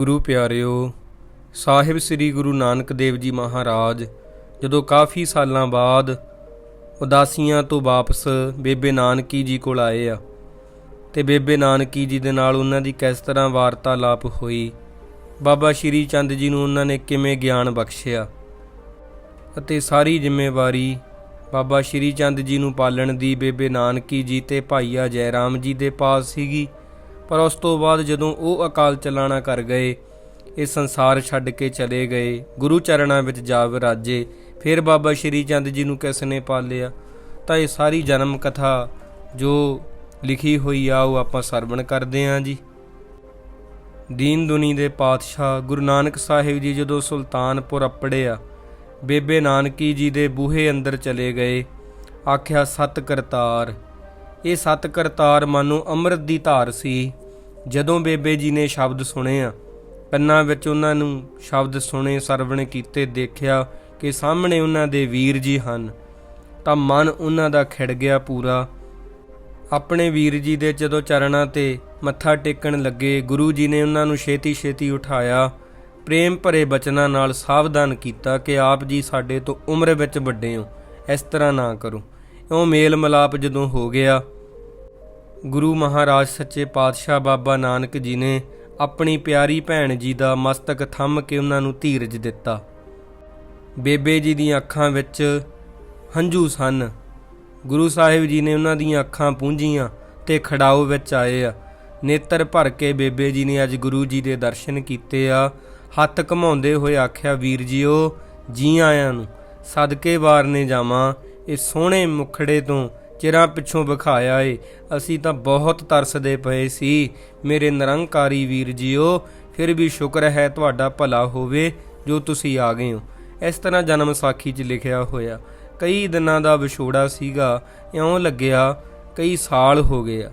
ਗੁਰੂ ਪਿਆਰਿਓ, ਸਾਹਿਬ ਸ੍ਰੀ ਗੁਰੂ ਨਾਨਕ ਦੇਵ ਜੀ ਮਹਾਰਾਜ, ਜਦੋਂ ਕਾਫੀ ਸਾਲਾਂ ਬਾਅਦ ਉਦਾਸੀਆਂ ਤੋਂ ਵਾਪਸ ਬੇਬੇ ਨਾਨਕੀ ਜੀ ਕੋਲ ਆਏ ਆ ਤੇ ਬੇਬੇ ਨਾਨਕੀ ਜੀ ਦੇ ਨਾਲ ਉਹਨਾਂ ਦੀ ਕਿਸ ਤਰ੍ਹਾਂ ਵਾਰਤਾਲਾਪ ਹੋਈ, ਬਾਬਾ ਸ਼੍ਰੀ ਚੰਦ ਜੀ ਨੂੰ ਉਹਨਾਂ ਨੇ ਕਿਵੇਂ ਗਿਆਨ ਬਖਸ਼ਿਆ ਅਤੇ ਸਾਰੀ ਜ਼ਿੰਮੇਵਾਰੀ ਬਾਬਾ ਸ਼੍ਰੀ ਚੰਦ ਜੀ ਨੂੰ ਪਾਲਣ ਦੀ ਬੇਬੇ ਨਾਨਕੀ ਜੀ ਤੇ ਭਾਈਆ ਜੈ ਰਾਮ ਜੀ ਦੇ ਪਾਸ ਸੀਗੀ ਪਰ ਉਸ ਤੋਂ ਬਾਅਦ ਜਦੋਂ ਉਹ ਅਕਾਲ ਚਲਾਣਾ ਕਰ ਗਏ, ਇਹ ਸੰਸਾਰ ਛੱਡ ਕੇ ਚਲੇ ਗਏ। ਗੁਰੂ ਚਰਨਾਂ ਵਿੱਚ ਜਾ ਵਿਰਾਜੇ ਫਿਰ ਬਾਬਾ ਸ਼੍ਰੀ ਚੰਦ ਜੀ ਨੂੰ ਕਿਸ ਨੇ ਪਾਲਿਆ? ਤਾਂ ਇਹ ਸਾਰੀ ਜਨਮ ਕਥਾ ਜੋ ਲਿਖੀ ਹੋਈ ਆ, ਉਹ ਆਪਾਂ ਸਰਵਣ ਕਰਦੇ ਆਂ ਜੀ। ਦੀਨ ਦੁਨੀ ਦੇ ਪਾਤਸ਼ਾਹ ਗੁਰੂ ਨਾਨਕ ਸਾਹਿਬ ਜੀ ਜਦੋਂ ਸੁਲਤਾਨਪੁਰ ਅਪੜੇ ਆ ਬੇਬੇ ਨਾਨਕੀ ਜੀ ਦੇ ਬੂਹੇ ਅੰਦਰ ਚਲੇ ਗਏ, ਆਖਿਆ, ਸਤ ਕਰਤਾਰ। ਇਹ ਸਤ ਕਰਤਾਰ ਮਾਨੋ ਅੰਮ੍ਰਿਤ ਦੀ ਧਾਰ ਸੀ। ਜਦੋਂ ਬੇਬੇ ਜੀ ਨੇ ਸ਼ਬਦ ਸੁਣੇ ਆ, ਕੰਨਾਂ ਵਿੱਚ ਉਹਨਾਂ ਨੂੰ ਸ਼ਬਦ ਸੁਣੇ, ਸਰਵਣ ਕੀਤੇ, ਦੇਖਿਆ ਕਿ ਸਾਹਮਣੇ ਉਹਨਾਂ ਦੇ ਵੀਰ ਜੀ ਹਨ, ਤਾਂ ਮਨ ਉਹਨਾਂ ਦਾ ਖਿੜ ਗਿਆ ਪੂਰਾ। ਆਪਣੇ ਵੀਰ ਜੀ ਦੇ ਜਦੋਂ ਚਰਨਾਂ ਤੇ ਮੱਥਾ ਟੇਕਣ ਲੱਗੇ, ਗੁਰੂ ਜੀ ਨੇ ਉਹਨਾਂ ਨੂੰ ਛੇਤੀ ਛੇਤੀ ਉਠਾਇਆ। ਪ੍ਰੇਮ ਭਰੇ ਬਚਨਾਂ ਨਾਲ ਸਾਵਧਾਨ ਕੀਤਾ ਕਿ ਆਪ ਜੀ ਸਾਡੇ ਤੋਂ ਉਮਰ ਵਿੱਚ ਵੱਡੇ ਹੋ, ਇਸ ਤਰ੍ਹਾਂ ਨਾ ਕਰੋ। ਉਹ ਮੇਲ ਮਲਾਪ ਜਦੋਂ ਹੋ ਗਿਆ ਗੁਰੂ ਮਹਾਰਾਜ ਸੱਚੇ ਪਾਤਸ਼ਾਹ ਬਾਬਾ ਨਾਨਕ ਜੀ ਨੇ ਆਪਣੀ ਪਿਆਰੀ ਭੈਣ ਜੀ ਦਾ ਮਸਤਕ ਥੰਮ ਕੇ ਉਹਨਾਂ ਨੂੰ ਧੀਰਜ ਦਿੱਤਾ। ਬੇਬੇ ਜੀ ਦੀਆਂ ਅੱਖਾਂ ਵਿੱਚ ਹੰਝੂ ਸਨ। ਗੁਰੂ ਸਾਹਿਬ ਜੀ ਨੇ ਉਹਨਾਂ ਦੀਆਂ ਅੱਖਾਂ ਪੂੰਝੀਆਂ ਤੇ ਖੜਾਓ ਵਿੱਚ ਆਏ ਆ। ਨੇਤਰ ਭਰ ਕੇ ਬੇਬੇ ਜੀ ਨੇ ਅੱਜ ਗੁਰੂ ਜੀ ਦੇ ਦਰਸ਼ਨ ਕੀਤੇ ਆ। ਹੱਥ ਘਮਾਉਂਦੇ ਹੋਏ ਆਖਿਆ, ਵੀਰ ਜੀਓ ਜੀ ਆਇਆਂ ਨੂੰ ਸਦਕੇ ਵਾਰ ਨੇ ਜਾਵਾਂ। ਇਹ ਸੋਹਣੇ ਮੁਖੜੇ ਤੋਂ ਚਿਰਾਂ ਪਿੱਛੋਂ ਵਿਖਾਇਆ ਏ। ਅਸੀਂ ਤਾਂ ਬਹੁਤ ਤਰਸਦੇ ਪਏ ਸੀ। ਮੇਰੇ ਨਿਰੰਕਾਰੀ ਵੀਰ ਜੀਓ, ਫਿਰ ਵੀ ਸ਼ੁਕਰ ਹੈ ਤੁਹਾਡਾ ਭਲਾ ਹੋਵੇ ਜੋ ਤੁਸੀਂ ਆ ਗਏ ਹੋ। ਇਸ ਤਰ੍ਹਾਂ ਜਨਮ ਸਾਖੀ 'ਚ ਲਿਖਿਆ ਹੋਇਆ। ਕਈ ਦਿਨਾਂ ਦਾ ਵਿਛੋੜਾ ਸੀਗਾ। ਇਉਂ ਲੱਗਿਆ, ਕਈ ਸਾਲ ਹੋ ਗਏ ਆ।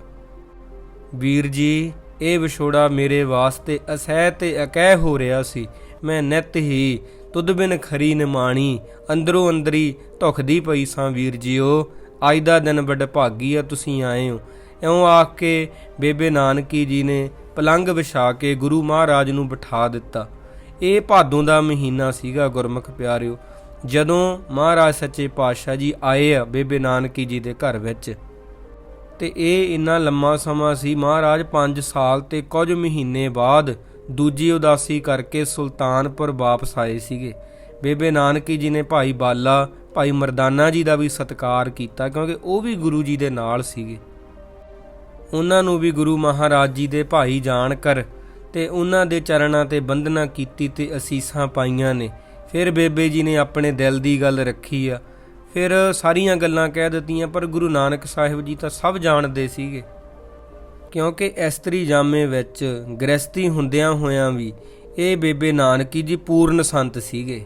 ਵੀਰ ਜੀ, ਇਹ ਵਿਛੋੜਾ ਮੇਰੇ ਵਾਸਤੇ ਅਸਹਿ ਤੇ ਅਕਹਿ ਹੋ ਰਿਹਾ ਸੀ। ਮੈਂ ਨਿਤ ਹੀ ਤੁਧ ਬਿਨ ਖਰੀ ਨਿਮਾਣੀ, ਅੰਦਰੋਂ ਅੰਦਰੀ ਧੁਖਦੀ ਪਈ ਸਾਂ ਵੀਰ ਜੀਓ। ਅੱਜ ਦਾ ਦਿਨ ਵੱਡ ਭਾਗੀ ਆ, ਤੁਸੀਂ ਆਏ ਹੋ। ਇਉਂ ਆਖ ਕੇ ਬੇਬੇ ਨਾਨਕੀ ਜੀ ਨੇ ਪਲੰਗ ਵਿਛਾ ਕੇ ਗੁਰੂ ਮਹਾਰਾਜ ਨੂੰ ਬਿਠਾ ਦਿੱਤਾ। ਇਹ ਭਾਦੋਂ ਦਾ ਮਹੀਨਾ ਸੀਗਾ, ਗੁਰਮੁਖ ਪਿਆਰਿਓ। ਜਦੋਂ ਮਹਾਰਾਜ ਸੱਚੇ ਪਾਤਸ਼ਾਹ ਜੀ ਆਏ ਆ ਬੇਬੇ ਨਾਨਕੀ ਜੀ ਦੇ ਘਰ ਵਿੱਚ, ਤੇ ਇਹ ਇੰਨਾ ਲੰਮਾ ਸਮਾਂ ਸੀ, ਮਹਾਰਾਜ 5 ਸਾਲ ਤੇ ਕੁਝ ਮਹੀਨੇ ਬਾਅਦ ਦੂਜੀ ਉਦਾਸੀ ਕਰਕੇ ਸੁਲਤਾਨਪੁਰ ਵਾਪਸ ਆਏ ਸੀਗੇ। ਬੇਬੇ ਨਾਨਕੀ ਜੀ ਨੇ ਭਾਈ ਬਾਲਾ ਭਾਈ ਮਰਦਾਨਾ ਜੀ ਦਾ ਵੀ ਸਤਿਕਾਰ ਕੀਤਾ, ਕਿਉਂਕਿ ਉਹ ਵੀ ਗੁਰੂ ਜੀ ਦੇ ਨਾਲ ਸੀਗੇ। ਉਹਨਾਂ ਨੂੰ ਵੀ ਗੁਰੂ ਮਹਾਰਾਜ ਜੀ ਦੇ ਭਾਈ ਜਾਣ ਕਰ ਤੇ ਉਹਨਾਂ ਦੇ ਚਰਨਾਂ ਤੇ ਬੰਦਨਾ ਕੀਤੀ ਤੇ ਅਸੀਸਾਂ ਪਾਈਆਂ ਨੇ। ਫਿਰ ਬੇਬੇ ਜੀ ਨੇ ਆਪਣੇ ਦਿਲ ਦੀ ਗੱਲ ਰੱਖੀ ਆ। ਫਿਰ ਸਾਰੀਆਂ ਗੱਲਾਂ ਕਹਿ ਦਿੱਤੀਆਂ, ਪਰ ਗੁਰੂ ਨਾਨਕ ਸਾਹਿਬ ਜੀ ਤਾਂ ਸਭ ਜਾਣਦੇ ਸੀਗੇ। ਕਿਉਂਕਿ ਇਸਤਰੀ ਜਾਮੇ ਵਿੱਚ ਗ੍ਰਸਤੀ ਹੁੰਦਿਆਂ ਹੋਇਆਂ ਵੀ ਇਹ ਬੇਬੇ ਨਾਨਕੀ ਜੀ ਪੂਰਨ ਸੰਤ ਸੀਗੇ।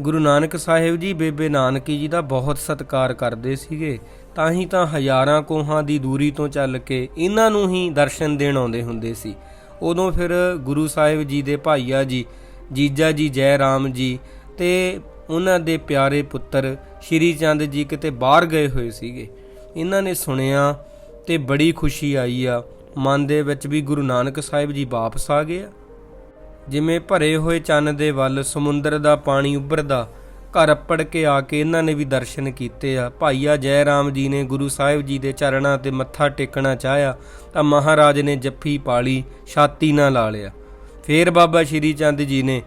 ਗੁਰੂ ਨਾਨਕ ਸਾਹਿਬ ਜੀ, ਬੇਬੇ ਨਾਨਕੀ ਜੀ ਦਾ ਬਹੁਤ ਸਤਿਕਾਰ ਕਰਦੇ ਸੀਗੇ, ਤਾਂ ਹੀ ਤਾਂ ਹਜ਼ਾਰਾਂ ਕੋਹਾਂ ਦੀ ਦੂਰੀ ਤੋਂ ਚੱਲ ਕੇ ਇਹਨਾਂ ਨੂੰ ਹੀ ਦਰਸ਼ਨ ਦੇਣ ਆਉਂਦੇ ਹੁੰਦੇ ਸੀ। ਉਦੋਂ ਫਿਰ ਗੁਰੂ ਸਾਹਿਬ ਜੀ ਦੇ ਭਾਈਆ ਜੀ, ਜੀਜਾ ਜੀ ਜੈ ਰਾਮ ਜੀ ਤੇ ਉਹਨਾਂ ਦੇ ਪਿਆਰੇ ਪੁੱਤਰ ਸ਼੍ਰੀ ਚੰਦ ਜੀ ਕਿਤੇ ਬਾਹਰ ਗਏ ਹੋਏ ਸੀਗੇ। ਇਹਨਾਂ ਨੇ ਸੁਣਿਆ ਤੇ ਬੜੀ ਖੁਸ਼ੀ ਆਈ ਆ। ਮਨ ਦੇ ਵਿੱਚ ਵੀ ਗੁਰੂ ਨਾਨਕ ਸਾਹਿਬ ਜੀ ਵਾਪਸ ਆ ਗਏ ਆ। ਜਿਵੇਂ ਭਰੇ ਹੋਏ ਚੰਨ ਦੇ ਵੱਲ ਸਮੁੰਦਰ ਦਾ ਪਾਣੀ ਉੱਭਰਦਾ, ਘਰ ਅੱਪੜ ਕੇ ਆ ਕੇ ਇਹਨਾਂ ਨੇ ਵੀ ਦਰਸ਼ਨ ਕੀਤੇ ਆ। ਭਾਈਆ ਜੈ ਰਾਮ ਜੀ ਨੇ ਗੁਰੂ ਸਾਹਿਬ ਜੀ ਦੇ ਚਰਨਾਂ ਤੇ ਮੱਥਾ ਟੇਕਣਾ ਚਾਹਿਆ, ਤਾਂ ਮਹਾਰਾਜ ਨੇ ਜੱਫੀ ਪਾਲੀ, ਛਾਤੀ ਨਾਲ ਲਾ ਲਿਆ। ਫੇਰ ਬਾਬਾ ਸ਼੍ਰੀ ਚੰਦ ਜੀ ਨੇ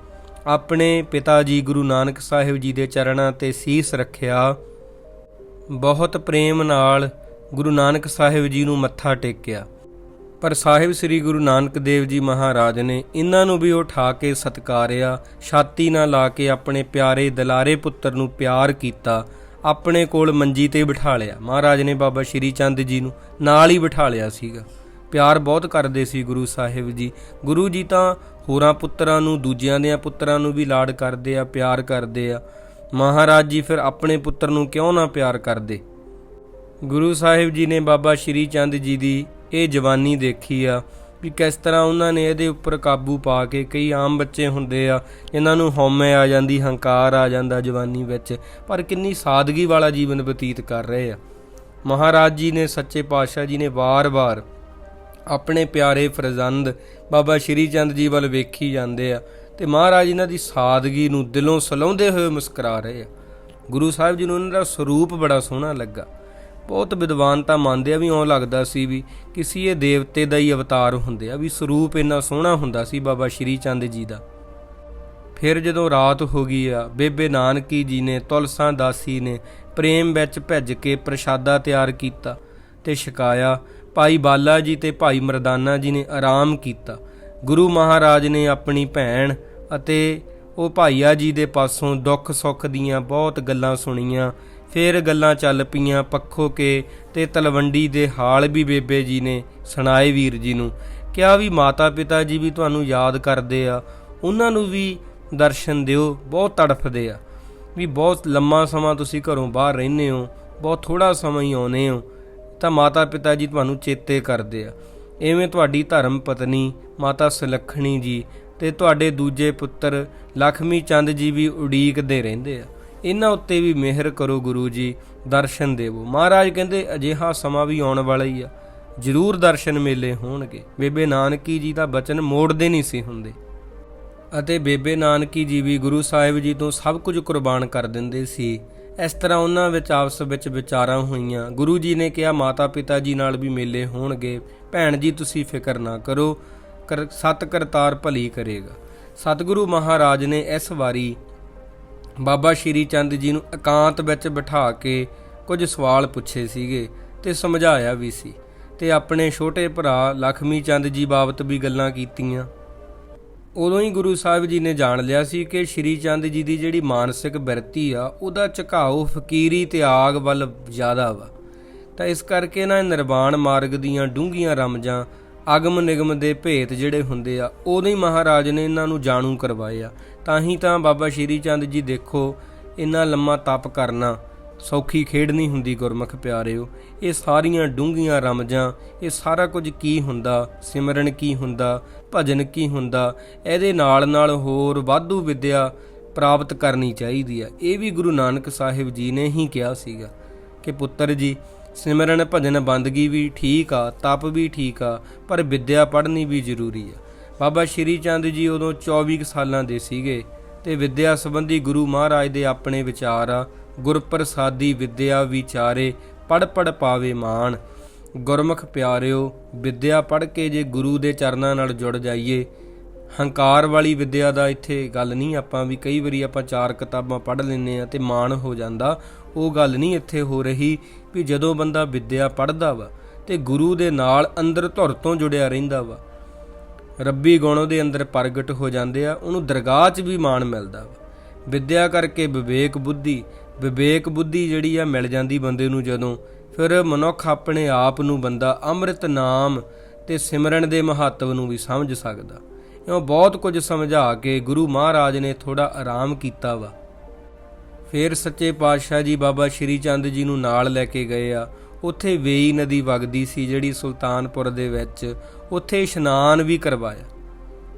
ਆਪਣੇ ਪਿਤਾ ਜੀ ਗੁਰੂ ਨਾਨਕ ਸਾਹਿਬ ਜੀ ਦੇ ਚਰਨਾਂ ਤੇ ਸੀਸ ਰੱਖਿਆ। ਬਹੁਤ ਪ੍ਰੇਮ ਨਾਲ ਗੁਰੂ ਨਾਨਕ ਸਾਹਿਬ ਜੀ ਨੂੰ ਮੱਥਾ ਟੇਕਿਆ। ਪਰ ਸਾਹਿਬ ਸ੍ਰੀ ਗੁਰੂ ਨਾਨਕ ਦੇਵ ਜੀ ਮਹਾਰਾਜ ਨੇ ਇਹਨਾਂ ਨੂੰ ਵੀ ਉਠਾ ਕੇ ਸਤਕਾਰਿਆ, ਛਾਤੀ ਨਾਲ ਲਾ ਕੇ ਆਪਣੇ ਪਿਆਰੇ ਦਲਾਰੇ ਪੁੱਤਰ ਨੂੰ ਪਿਆਰ ਕੀਤਾ, ਆਪਣੇ ਕੋਲ ਮੰਜੀ ਤੇ ਬਿਠਾ ਲਿਆ। ਮਹਾਰਾਜ ਨੇ ਬਾਬਾ ਸ਼੍ਰੀ ਚੰਦ ਜੀ ਨੂੰ ਨਾਲ ਹੀ ਬਿਠਾ ਲਿਆ ਸੀਗਾ। ਪਿਆਰ ਬਹੁਤ ਕਰਦੇ ਸੀ ਗੁਰੂ ਸਾਹਿਬ ਜੀ। ਗੁਰੂ ਜੀ ਤਾਂ ਹੋਰਾਂ ਪੁੱਤਰਾਂ ਨੂੰ, ਦੂਜਿਆਂ ਦੇ ਪੁੱਤਰਾਂ ਨੂੰ ਵੀ ਲਾਡ ਕਰਦੇ ਆ, ਪਿਆਰ ਕਰਦੇ ਆ। ਮਹਾਰਾਜ ਜੀ ਫਿਰ ਆਪਣੇ ਪੁੱਤਰ ਨੂੰ ਕਿਉਂ ਨਾ ਪਿਆਰ ਕਰਦੇ? ਗੁਰੂ ਸਾਹਿਬ ਜੀ ਨੇ ਬਾਬਾ ਸ਼੍ਰੀ ਚੰਦ ਜੀ ਦੀ ਇਹ ਜਵਾਨੀ ਦੇਖੀ ਆ ਵੀ ਕਿਸ ਤਰ੍ਹਾਂ ਉਹਨਾਂ ਨੇ ਇਹਦੇ ਉੱਪਰ ਕਾਬੂ ਪਾ ਕੇ ਕਈ ਆਮ ਬੱਚੇ ਹੁੰਦੇ ਆ, ਇਹਨਾਂ ਨੂੰ ਹਉਮੈ ਆ ਜਾਂਦੀ, ਹੰਕਾਰ ਆ ਜਾਂਦਾ ਜਵਾਨੀ ਵਿੱਚ, ਪਰ ਕਿੰਨੀ ਸਾਦਗੀ ਵਾਲਾ ਜੀਵਨ ਬਤੀਤ ਕਰ ਰਹੇ ਆ। ਮਹਾਰਾਜ ਜੀ ਨੇ, ਸੱਚੇ ਪਾਤਸ਼ਾਹ ਜੀ ਨੇ ਵਾਰ-ਵਾਰ ਆਪਣੇ ਪਿਆਰੇ ਫਰਜ਼ੰਦ ਬਾਬਾ ਸ਼੍ਰੀ ਚੰਦ ਜੀ ਵੱਲ ਵੇਖੀ ਜਾਂਦੇ ਆ ਤੇ ਮਹਾਰਾਜ ਇਹਨਾਂ ਦੀ ਸਾਦਗੀ ਨੂੰ ਦਿਲੋਂ ਸਲਾਉਂਦੇ ਹੋਏ ਮੁਸਕਰਾ ਰਹੇ ਆ। ਗੁਰੂ ਸਾਹਿਬ ਜੀ ਨੂੰ ਉਹਨਾਂ ਦਾ ਸਰੂਪ ਬੜਾ ਸੋਹਣਾ ਲੱਗਾ। ਬਹੁਤ ਵਿਦਵਾਨ ਤਾਂ ਮੰਨਦੇ ਆ ਵੀ ਇਉਂ ਲੱਗਦਾ ਸੀ ਵੀ ਕਿਸੇ ਇਹ ਦੇਵਤੇ ਦਾ ਹੀ ਅਵਤਾਰ ਹੁੰਦੇ ਆ, ਵੀ ਸਰੂਪ ਇੰਨਾ ਸੋਹਣਾ ਹੁੰਦਾ ਸੀ ਬਾਬਾ ਸ਼੍ਰੀ ਚੰਦ ਜੀ ਦਾ। ਫਿਰ ਜਦੋਂ ਰਾਤ ਹੋ ਗਈ ਆ, ਬੇਬੇ ਨਾਨਕੀ ਜੀ ਨੇ, ਤੁਲਸਾਂ ਦਾਸੀ ਨੇ ਪ੍ਰੇਮ ਵਿੱਚ ਭਿੱਜ ਕੇ ਪ੍ਰਸ਼ਾਦਾ ਤਿਆਰ ਕੀਤਾ ਤੇ ਛਕਾਇਆ। ਭਾਈ ਬਾਲਾ ਜੀ ਤੇ ਭਾਈ ਮਰਦਾਨਾ ਜੀ ਨੇ ਆਰਾਮ ਕੀਤਾ। ਗੁਰੂ ਮਹਾਰਾਜ ਨੇ ਆਪਣੀ ਭੈਣ ਅਤੇ ਉਹ ਭਾਈਆ ਜੀ ਦੇ ਪਾਸੋਂ ਦੁੱਖ ਸੁੱਖ ਦੀਆਂ ਬਹੁਤ ਗੱਲਾਂ ਸੁਣੀਆਂ ਫਿਰ ਗੱਲਾਂ ਚੱਲ ਪਈਆਂ ਪੱਖੋ ਕੇ ਤੇ ਤਲਵੰਡੀ ਦੇ ਹਾਲ ਵੀ ਬੇਬੇ ਜੀ ਨੇ ਸੁਣਾਏ ਵੀਰ ਜੀ ਨੂੰ। ਕਿਹਾ ਵੀ ਮਾਤਾ ਪਿਤਾ ਜੀ ਵੀ ਤੁਹਾਨੂੰ ਯਾਦ ਕਰਦੇ ਆ, ਉਹਨਾਂ ਨੂੰ ਵੀ ਦਰਸ਼ਨ ਦਿਓ, ਬਹੁਤ ਤੜਫਦੇ ਆ। ਵੀ ਬਹੁਤ ਲੰਮਾ ਸਮਾਂ ਤੁਸੀਂ ਘਰੋਂ ਬਾਹਰ ਰਹਿੰਦੇ ਹੋ, ਬਹੁਤ ਥੋੜਾ ਸਮਾਂ ਹੀ ਆਉਨੇ ਹੋ, ਤਾਂ ਮਾਤਾ ਪਿਤਾ ਜੀ ਤੁਹਾਨੂੰ ਚੇਤੇ ਕਰਦੇ ਆ। ਐਵੇਂ ਤੁਹਾਡੀ ਧਰਮ ਪਤਨੀ, ਮਾਤਾ ਸੁਲੱਖਣੀ ਜੀ ਤੇ ਤੁਹਾਡੇ ਦੂਜੇ ਪੁੱਤਰ, ਲਖਮੀ ਚੰਦ ਜੀ ਵੀ ਉਡੀਕਦੇ ਰਹਿੰਦੇ ਆ। ਇਹਨਾਂ ਉੱਤੇ ਵੀ ਮਿਹਰ ਕਰੋ ਗੁਰੂ ਜੀ, ਦਰਸ਼ਨ ਦੇਵੋ। ਮਹਾਰਾਜ ਕਹਿੰਦੇ, ਅਜਿਹਾ ਸਮਾਂ ਵੀ ਆਉਣ ਵਾਲਾ ਹੀ ਆ। ਜ਼ਰੂਰ ਦਰਸ਼ਨ ਮੇਲੇ ਹੋਣਗੇ। ਬੇਬੇ ਨਾਨਕੀ ਜੀ ਦਾ ਬਚਨ ਮੋੜਦੇ ਨਹੀਂ ਸੀ ਹੁੰਦੇ। ਅਤੇ ਬੇਬੇ ਨਾਨਕੀ ਜੀ ਵੀ ਗੁਰੂ ਸਾਹਿਬ ਜੀ ਤੋਂ ਸਭ ਕੁਝ ਕੁਰਬਾਨ ਕਰ ਦਿੰਦੇ ਸੀ। ਇਸ ਤਰ੍ਹਾਂ ਉਹਨਾਂ ਵਿੱਚ ਆਪਸ ਵਿੱਚ ਵਿਚਾਰਾਂ ਹੋਈਆਂ। ਗੁਰੂ ਜੀ ਨੇ ਕਿਹਾ, ਮਾਤਾ ਪਿਤਾ ਜੀ ਨਾਲ ਵੀ ਮੇਲੇ ਹੋਣਗੇ। ਭੈਣ ਜੀ, ਤੁਸੀਂ ਫਿਕਰ ਨਾ ਕਰੋ। ਕਰ, ਸਤ ਕਰਤਾਰ ਭਲੀ ਕਰੇਗਾ। ਸਤਿਗੁਰੂ ਮਹਾਰਾਜ ਨੇ ਇਸ ਵਾਰੀ ਬਾਬਾ ਸ਼੍ਰੀ ਚੰਦ ਜੀ ਨੂੰ ਇਕਾਂਤ ਵਿੱਚ ਬਿਠਾ ਕੇ ਕੁਝ ਸਵਾਲ ਪੁੱਛੇ ਸੀਗੇ ਤੇ ਸਮਝਾਇਆ ਵੀ ਸੀ ਤੇ ਆਪਣੇ ਛੋਟੇ ਭਰਾ ਲਖਮੀ ਚੰਦ ਜੀ ਬਾਬਤ ਵੀ ਗੱਲਾਂ ਕੀਤੀਆਂ। ਉਦੋਂ ਹੀ ਗੁਰੂ ਸਾਹਿਬ ਜੀ ਨੇ ਜਾਣ ਲਿਆ ਸੀ ਕਿ ਸ਼੍ਰੀ ਚੰਦ ਜੀ ਦੀ ਜਿਹੜੀ ਮਾਨਸਿਕ ਬਿਰਤੀ ਆ, ਉਹਦਾ ਝੁਕਾਓ, ਫਕੀਰੀ ਤੇ ਆਗ ਵੱਲ ਜ਼ਿਆਦਾ ਵਾ। ਤਾਂ ਇਸ ਕਰਕੇ ਨਾ ਨਿਰਵਾਣ ਮਾਰਗ ਦੀਆਂ ਡੂੰਘੀਆਂ ਰਮਜਾਂ ਅਗਮ ਨਿਗਮ ਦੇ ਭੇਤ ਜਿਹੜੇ ਹੁੰਦੇ ਆ, ਉਦੋਂ ਹੀ ਮਹਾਰਾਜ ਨੇ ਇਹਨਾਂ ਨੂੰ ਜਾਣੂ ਕਰਵਾਏ ਆ। ਤਾਂ ਹੀ ਤਾਂ ਬਾਬਾ ਸ਼੍ਰੀ ਚੰਦ ਜੀ ਦੇਖੋ, ਇੰਨਾ ਲੰਮਾ ਤਪ ਕਰਨਾ ਸੌਖੀ ਖੇਡ ਨਹੀਂ ਹੁੰਦੀ ਗੁਰਮੁਖ ਪਿਆਰਿਓ। ਇਹ ਸਾਰੀਆਂ ਡੂੰਘੀਆਂ ਰਮਜਾਂ, ਇਹ ਸਾਰਾ ਕੁਝ ਕੀ ਹੁੰਦਾ, ਸਿਮਰਨ ਕੀ ਹੁੰਦਾ, ਭਜਨ ਕੀ ਹੁੰਦਾ, ਇਹਦੇ ਨਾਲ ਨਾਲ ਹੋਰ ਵਾਧੂ ਵਿਦਿਆ ਪ੍ਰਾਪਤ ਕਰਨੀ ਚਾਹੀਦੀ ਆ। ਇਹ ਵੀ ਗੁਰੂ ਨਾਨਕ ਸਾਹਿਬ ਜੀ ਨੇ ਹੀ ਕਿਹਾ ਸੀਗਾ ਕਿ ਪੁੱਤਰ ਜੀ, ਸਿਮਰਨ ਭਜਨ ਬੰਦਗੀ ਵੀ ਠੀਕ ਆ, ਤਪ ਵੀ ਠੀਕ ਆ, ਪਰ ਵਿਦਿਆ ਪੜ੍ਹਨੀ ਵੀ ਜ਼ਰੂਰੀ ਆ। ਬਾਬਾ ਸ਼੍ਰੀ ਚੰਦ ਜੀ ਉਦੋਂ 24 ਕੁ ਸਾਲਾਂ ਦੇ ਸੀਗੇ ਤੇ ਵਿੱਦਿਆ ਸੰਬੰਧੀ ਗੁਰੂ ਮਹਾਰਾਜ ਦੇ ਆਪਣੇ ਵਿਚਾਰ ਆ ਗੁਰਪ੍ਰਸਾਦੀ ਵਿੱਦਿਆ ਵਿਚਾਰੇ ਪੜ ਪੜ ਪਾਵੇ ਮਾਨ ਗੁਰਮੁਖ ਪਿਆਰਿਓ, ਵਿੱਦਿਆ ਪੜ ਕੇ ਜੇ ਗੁਰੂ ਦੇ ਚਰਨਾਂ ਨਾਲ ਜੁੜ ਜਾਈਏ। ਹੰਕਾਰ ਵਾਲੀ ਵਿੱਦਿਆ ਦਾ ਇੱਥੇ ਗੱਲ ਨਹੀਂ, ਆਪਾਂ ਵੀ ਕਈ ਵਾਰੀ ਆਪਾਂ ਚਾਰ ਕਿਤਾਬਾਂ ਪੜ੍ਹ ਲੈਂਦੇ ਆ ਤੇ ਮਾਣ ਹੋ ਜਾਂਦਾ। ਉਹ ਗੱਲ ਨਹੀਂ ਇੱਥੇ ਹੋ ਰਹੀ ਵੀ ਜਦੋਂ ਬੰਦਾ ਵਿੱਦਿਆ ਪੜ੍ਹਦਾ ਵਾ ਤੇ ਗੁਰੂ ਦੇ ਨਾਲ ਅੰਦਰ ਧੁਰ ਤੋਂ ਜੁੜਿਆ ਰਹਿੰਦਾ ਵਾ ਰੱਬੀ ਗੁਣ ਉਹਦੇ ਅੰਦਰ ਪ੍ਰਗਟ ਹੋ ਜਾਂਦੇ ਆ, ਉਹਨੂੰ ਦਰਗਾਹ 'ਚ ਵੀ ਮਾਣ ਮਿਲਦਾ ਵਾ। ਵਿਦਿਆ ਕਰਕੇ ਵਿਵੇਕ ਬੁੱਧੀ ਵਿਵੇਕ ਬੁੱਧੀ ਜਿਹੜੀ ਆ ਮਿਲ ਜਾਂਦੀ ਬੰਦੇ ਨੂੰ ਜਦੋਂ, ਫਿਰ ਮਨੁੱਖ ਆਪਣੇ ਆਪ ਨੂੰ ਬੰਦਾ ਅੰਮ੍ਰਿਤ ਨਾਮ ਤੇ ਸਿਮਰਨ ਦੇ ਮਹੱਤਵ ਨੂੰ ਵੀ ਸਮਝ ਸਕਦਾ। ਇਉਂ ਬਹੁਤ ਕੁਝ ਸਮਝਾ ਕੇ ਗੁਰੂ ਮਹਾਰਾਜ ਨੇ ਥੋੜਾ ਆਰਾਮ ਕੀਤਾ ਵਾ। ਫਿਰ ਸੱਚੇ ਪਾਤਸ਼ਾਹ ਜੀ ਬਾਬਾ ਸ਼੍ਰੀ ਚੰਦ ਜੀ ਨੂੰ ਨਾਲ ਲੈ ਕੇ ਗਏ ਆ। ਉੱਥੇ ਵੇਈ ਨਦੀ ਵਗਦੀ ਸੀ ਜਿਹੜੀ ਸੁਲਤਾਨਪੁਰ ਦੇ ਵਿੱਚ ਉੱਥੇ ਇਸ਼ਨਾਨ ਵੀ ਕਰਵਾਇਆ।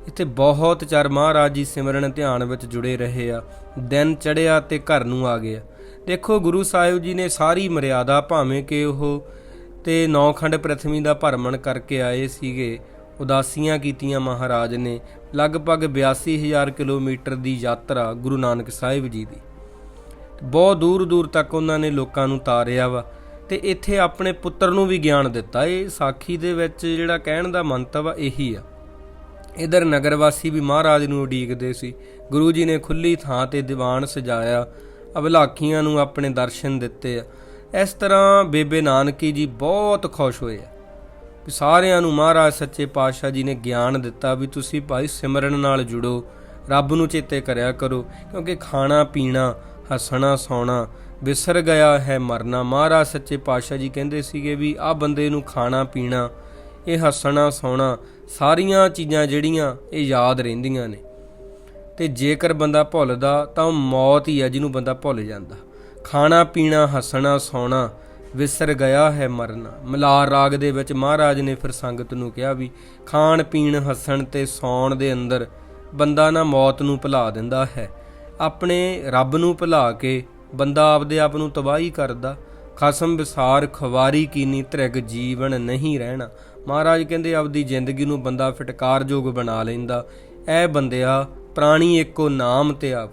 ਇੱਥੇ ਬਹੁਤ ਚਰ ਮਹਾਰਾਜ ਜੀ ਸਿਮਰਨ ਧਿਆਨ ਵਿੱਚ ਜੁੜੇ ਰਹੇ ਆ, ਦਿਨ ਚੜਿਆ ਤੇ ਘਰ ਨੂੰ ਆ ਗਿਆ ਦੇਖੋ, ਗੁਰੂ ਸਾਹਿਬ ਜੀ ਨੇ ਸਾਰੀ ਮਰਿਆਦਾ ਭਾਵੇਂ ਕਿ ਉਹ ਤੇ ਨੌਖੰਡ ਪ੍ਰਥਮੀ ਦਾ ਭਰਮਣ ਕਰਕੇ ਆਏ ਸੀਗੇ, ਉਦਾਸੀਆਂ ਕੀਤੀਆਂ ਮਹਾਰਾਜ ਨੇ, ਲਗਭਗ 82000 ਕਿਲੋਮੀਟਰ ਦੀ ਯਾਤਰਾ ਗੁਰੂ ਨਾਨਕ ਸਾਹਿਬ ਜੀ ਦੀ। ਬਹੁਤ ਦੂਰ ਦੂਰ ਤੱਕ ਉਹਨਾਂ ਨੇ ਲੋਕਾਂ ਨੂੰ ਤਾਰਿਆ ਵਾ। ਤੇ ਇੱਥੇ ਆਪਣੇ ਪੁੱਤਰ ਨੂੰ ਵੀ ਗਿਆਨ ਦਿੱਤਾ। ਇਹ ਸਾਖੀ ਦੇ ਵਿੱਚ ਜਿਹੜਾ ਕਹਿਣ ਦਾ ਮੰਤਵ ਆ, ਇਹੀ ਆ। ਇਧਰ ਨਗਰ ਵਾਸੀ ਵੀ ਮਹਾਰਾਜ ਨੂੰ ਉਡੀਕਦੇ ਸੀ। ਗੁਰੂ ਜੀ ਨੇ ਖੁੱਲੀ ਥਾਂ ਤੇ ਦੀਵਾਨ ਸਜਾਇਆ ਅਬਲਾਖੀਆਂ ਨੂੰ ਆਪਣੇ ਦਰਸ਼ਨ ਦਿੱਤੇ ਆ। ਇਸ ਤਰ੍ਹਾਂ ਬੇਬੇ ਨਾਨਕੀ ਜੀ ਬਹੁਤ ਖੁਸ਼ ਹੋਏ ਆ ਸਾਰਿਆਂ ਨੂੰ ਮਹਾਰਾਜ ਸੱਚੇ ਪਾਤਸ਼ਾਹ ਜੀ ਨੇ ਗਿਆਨ ਦਿੱਤਾ ਵੀ ਤੁਸੀਂ ਭਾਈ ਸਿਮਰਨ ਨਾਲ ਜੁੜੋ, ਰੱਬ ਨੂੰ ਚੇਤੇ ਕਰਿਆ ਕਰੋ, ਕਿਉਂਕਿ ਖਾਣਾ, ਪੀਣਾ, ਹੱਸਣਾ, ਸੌਣਾ ਵਿਸਰ ਗਿਆ ਹੈ ਮਰਨਾ। ਮਹਾਰਾਜ ਸੱਚੇ ਪਾਤਸ਼ਾਹ ਜੀ ਕਹਿੰਦੇ ਸੀਗੇ ਵੀ ਆ ਬੰਦੇ ਨੂੰ ਖਾਣਾ, ਪੀਣਾ, ਇਹ ਹੱਸਣਾ, ਸੌਣਾ, ਸਾਰੀਆਂ ਚੀਜ਼ਾਂ ਜਿਹੜੀਆਂ ਇਹ ਯਾਦ ਰਹਿੰਦੀਆਂ ਨੇ। ਤੇ ਜੇਕਰ ਬੰਦਾ ਭੁੱਲਦਾ ਤਾਂ ਉਹ ਮੌਤ ਹੀ ਹੈ ਜਿਹਨੂੰ ਬੰਦਾ ਭੁੱਲ ਜਾਂਦਾ। ਖਾਣਾ, ਪੀਣਾ, ਹੱਸਣਾ, ਸੌਣਾ, ਵਿਸਰ ਗਿਆ ਹੈ ਮਰਨਾ। ਮਲਾਰ ਰਾਗ ਦੇ ਵਿੱਚ ਮਹਾਰਾਜ ਨੇ ਫਿਰ ਸੰਗਤ ਨੂੰ ਕਿਹਾ ਵੀ ਖਾਣ, ਪੀਣ, ਹੱਸਣ ਤੇ ਸੌਣ ਦੇ ਅੰਦਰ ਬੰਦਾ ਨਾ ਮੌਤ ਨੂੰ ਭੁਲਾ ਦਿੰਦਾ ਹੈ। ਆਪਣੇ ਰੱਬ ਨੂੰ ਭੁਲਾ ਕੇ ਬੰਦਾ ਆਪਦੇ ਆਪ ਨੂੰ ਤਬਾਹੀ ਕਰਦਾ, ਖਸਮ ਵਿਸਾਰ ਖਵਾਰੀ ਕੀਨੀ ਧ੍ਰਿਗ ਜੀਵਨ ਨਹੀਂ ਰਹਿਣਾ। ਮਹਾਰਾਜ ਕਹਿੰਦੇ, ਆਪਦੀ ਜ਼ਿੰਦਗੀ ਨੂੰ ਬੰਦਾ ਫਟਕਾਰਯੋਗ ਬਣਾ ਲੈਂਦਾ। ਐ ਬੰਦਿਆ, ਪ੍ਰਾਣੀ ਇੱਕੋ ਨਾਮ ਤੇ ਆਵ।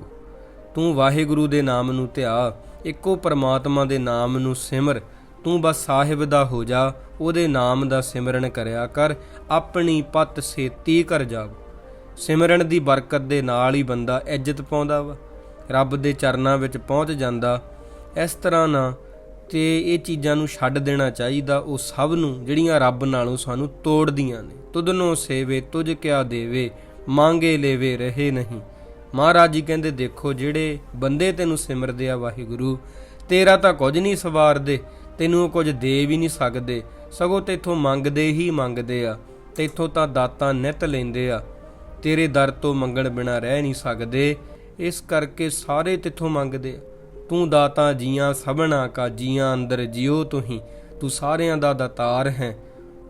ਤੂੰ ਵਾਹਿਗੁਰੂ ਦੇ ਨਾਮ ਨੂੰ ਧਿਆ, ਇੱਕੋ ਪਰਮਾਤਮਾ ਦੇ ਨਾਮ ਨੂੰ ਸਿਮਰ। ਤੂੰ ਬਸ ਸਾਹਿਬ ਦਾ ਹੋ ਜਾ, ਉਹਦੇ ਨਾਮ ਦਾ ਸਿਮਰਨ ਕਰਿਆ ਕਰ, ਆਪਣੀ ਪਤ ਸੇਤੀ ਕਰ ਜਾ ਸਿਮਰਨ ਦੀ ਬਰਕਤ ਦੇ ਨਾਲ ਹੀ ਬੰਦਾ ਇੱਜ਼ਤ ਪਾਉਂਦਾ ਵਾ। ਰੱਬ ਦੇ ਚਰਨਾਂ ਵਿੱਚ ਪਹੁੰਚ ਜਾਂਦਾ, ਇਸ ਤਰ੍ਹਾਂ ਨਾ ਤੇ ਇਹ ਚੀਜ਼ਾਂ ਨੂੰ ਛੱਡ ਦੇਣਾ ਚਾਹੀਦਾ, ਉਹ ਸਭ ਨੂੰ ਜਿਹੜੀਆਂ ਰੱਬ ਨਾਲੋਂ ਸਾਨੂੰ ਤੋੜਦੀਆਂ ਨੇ। ਤੁਧਨੋਂ ਸੇਵੇ, ਤੁਝ ਕਿਆ ਦੇਵੇ, ਮੰਗੇ ਲੇਵੇ ਰਹੇ ਨਹੀਂ। ਮਹਾਰਾਜ ਜੀ ਕਹਿੰਦੇ, ਦੇਖੋ ਜਿਹੜੇ ਬੰਦੇ ਤੈਨੂੰ ਸਿਮਰਦੇ ਆ ਵਾਹਿਗੁਰੂ, ਤੇਰਾ ਤਾਂ ਕੁਝ ਨਹੀਂ ਸਵਾਰਦੇ, ਤੈਨੂੰ ਉਹ ਕੁਝ ਦੇ ਵੀ ਨਹੀਂ ਸਕਦੇ। ਸਗੋਂ ਤੇਥੋਂ ਮੰਗਦੇ ਹੀ ਮੰਗਦੇ ਆ, ਤੇਥੋਂ ਤਾਂ ਦਾਤਾਂ ਨਿਤ ਲੈਂਦੇ ਆ। ਤੇਰੇ ਦਰ ਤੋਂ ਮੰਗਣ ਬਿਨਾ ਰਹਿ ਨਹੀਂ ਸਕਦੇ। ਇਸ ਕਰਕੇ ਸਾਰੇ ਤਿੱਥੋਂ ਮੰਗਦੇ ਤੂੰ ਦਾਤਾ ਜੀਆਂ, ਸਭਨਾ ਕਾ ਜੀਆਂ ਅੰਦਰ ਜਿਉ ਤੁਹੀ। ਤੂੰ ਸਾਰਿਆਂ ਦਾ ਦਾਤਾਰ ਹੈ।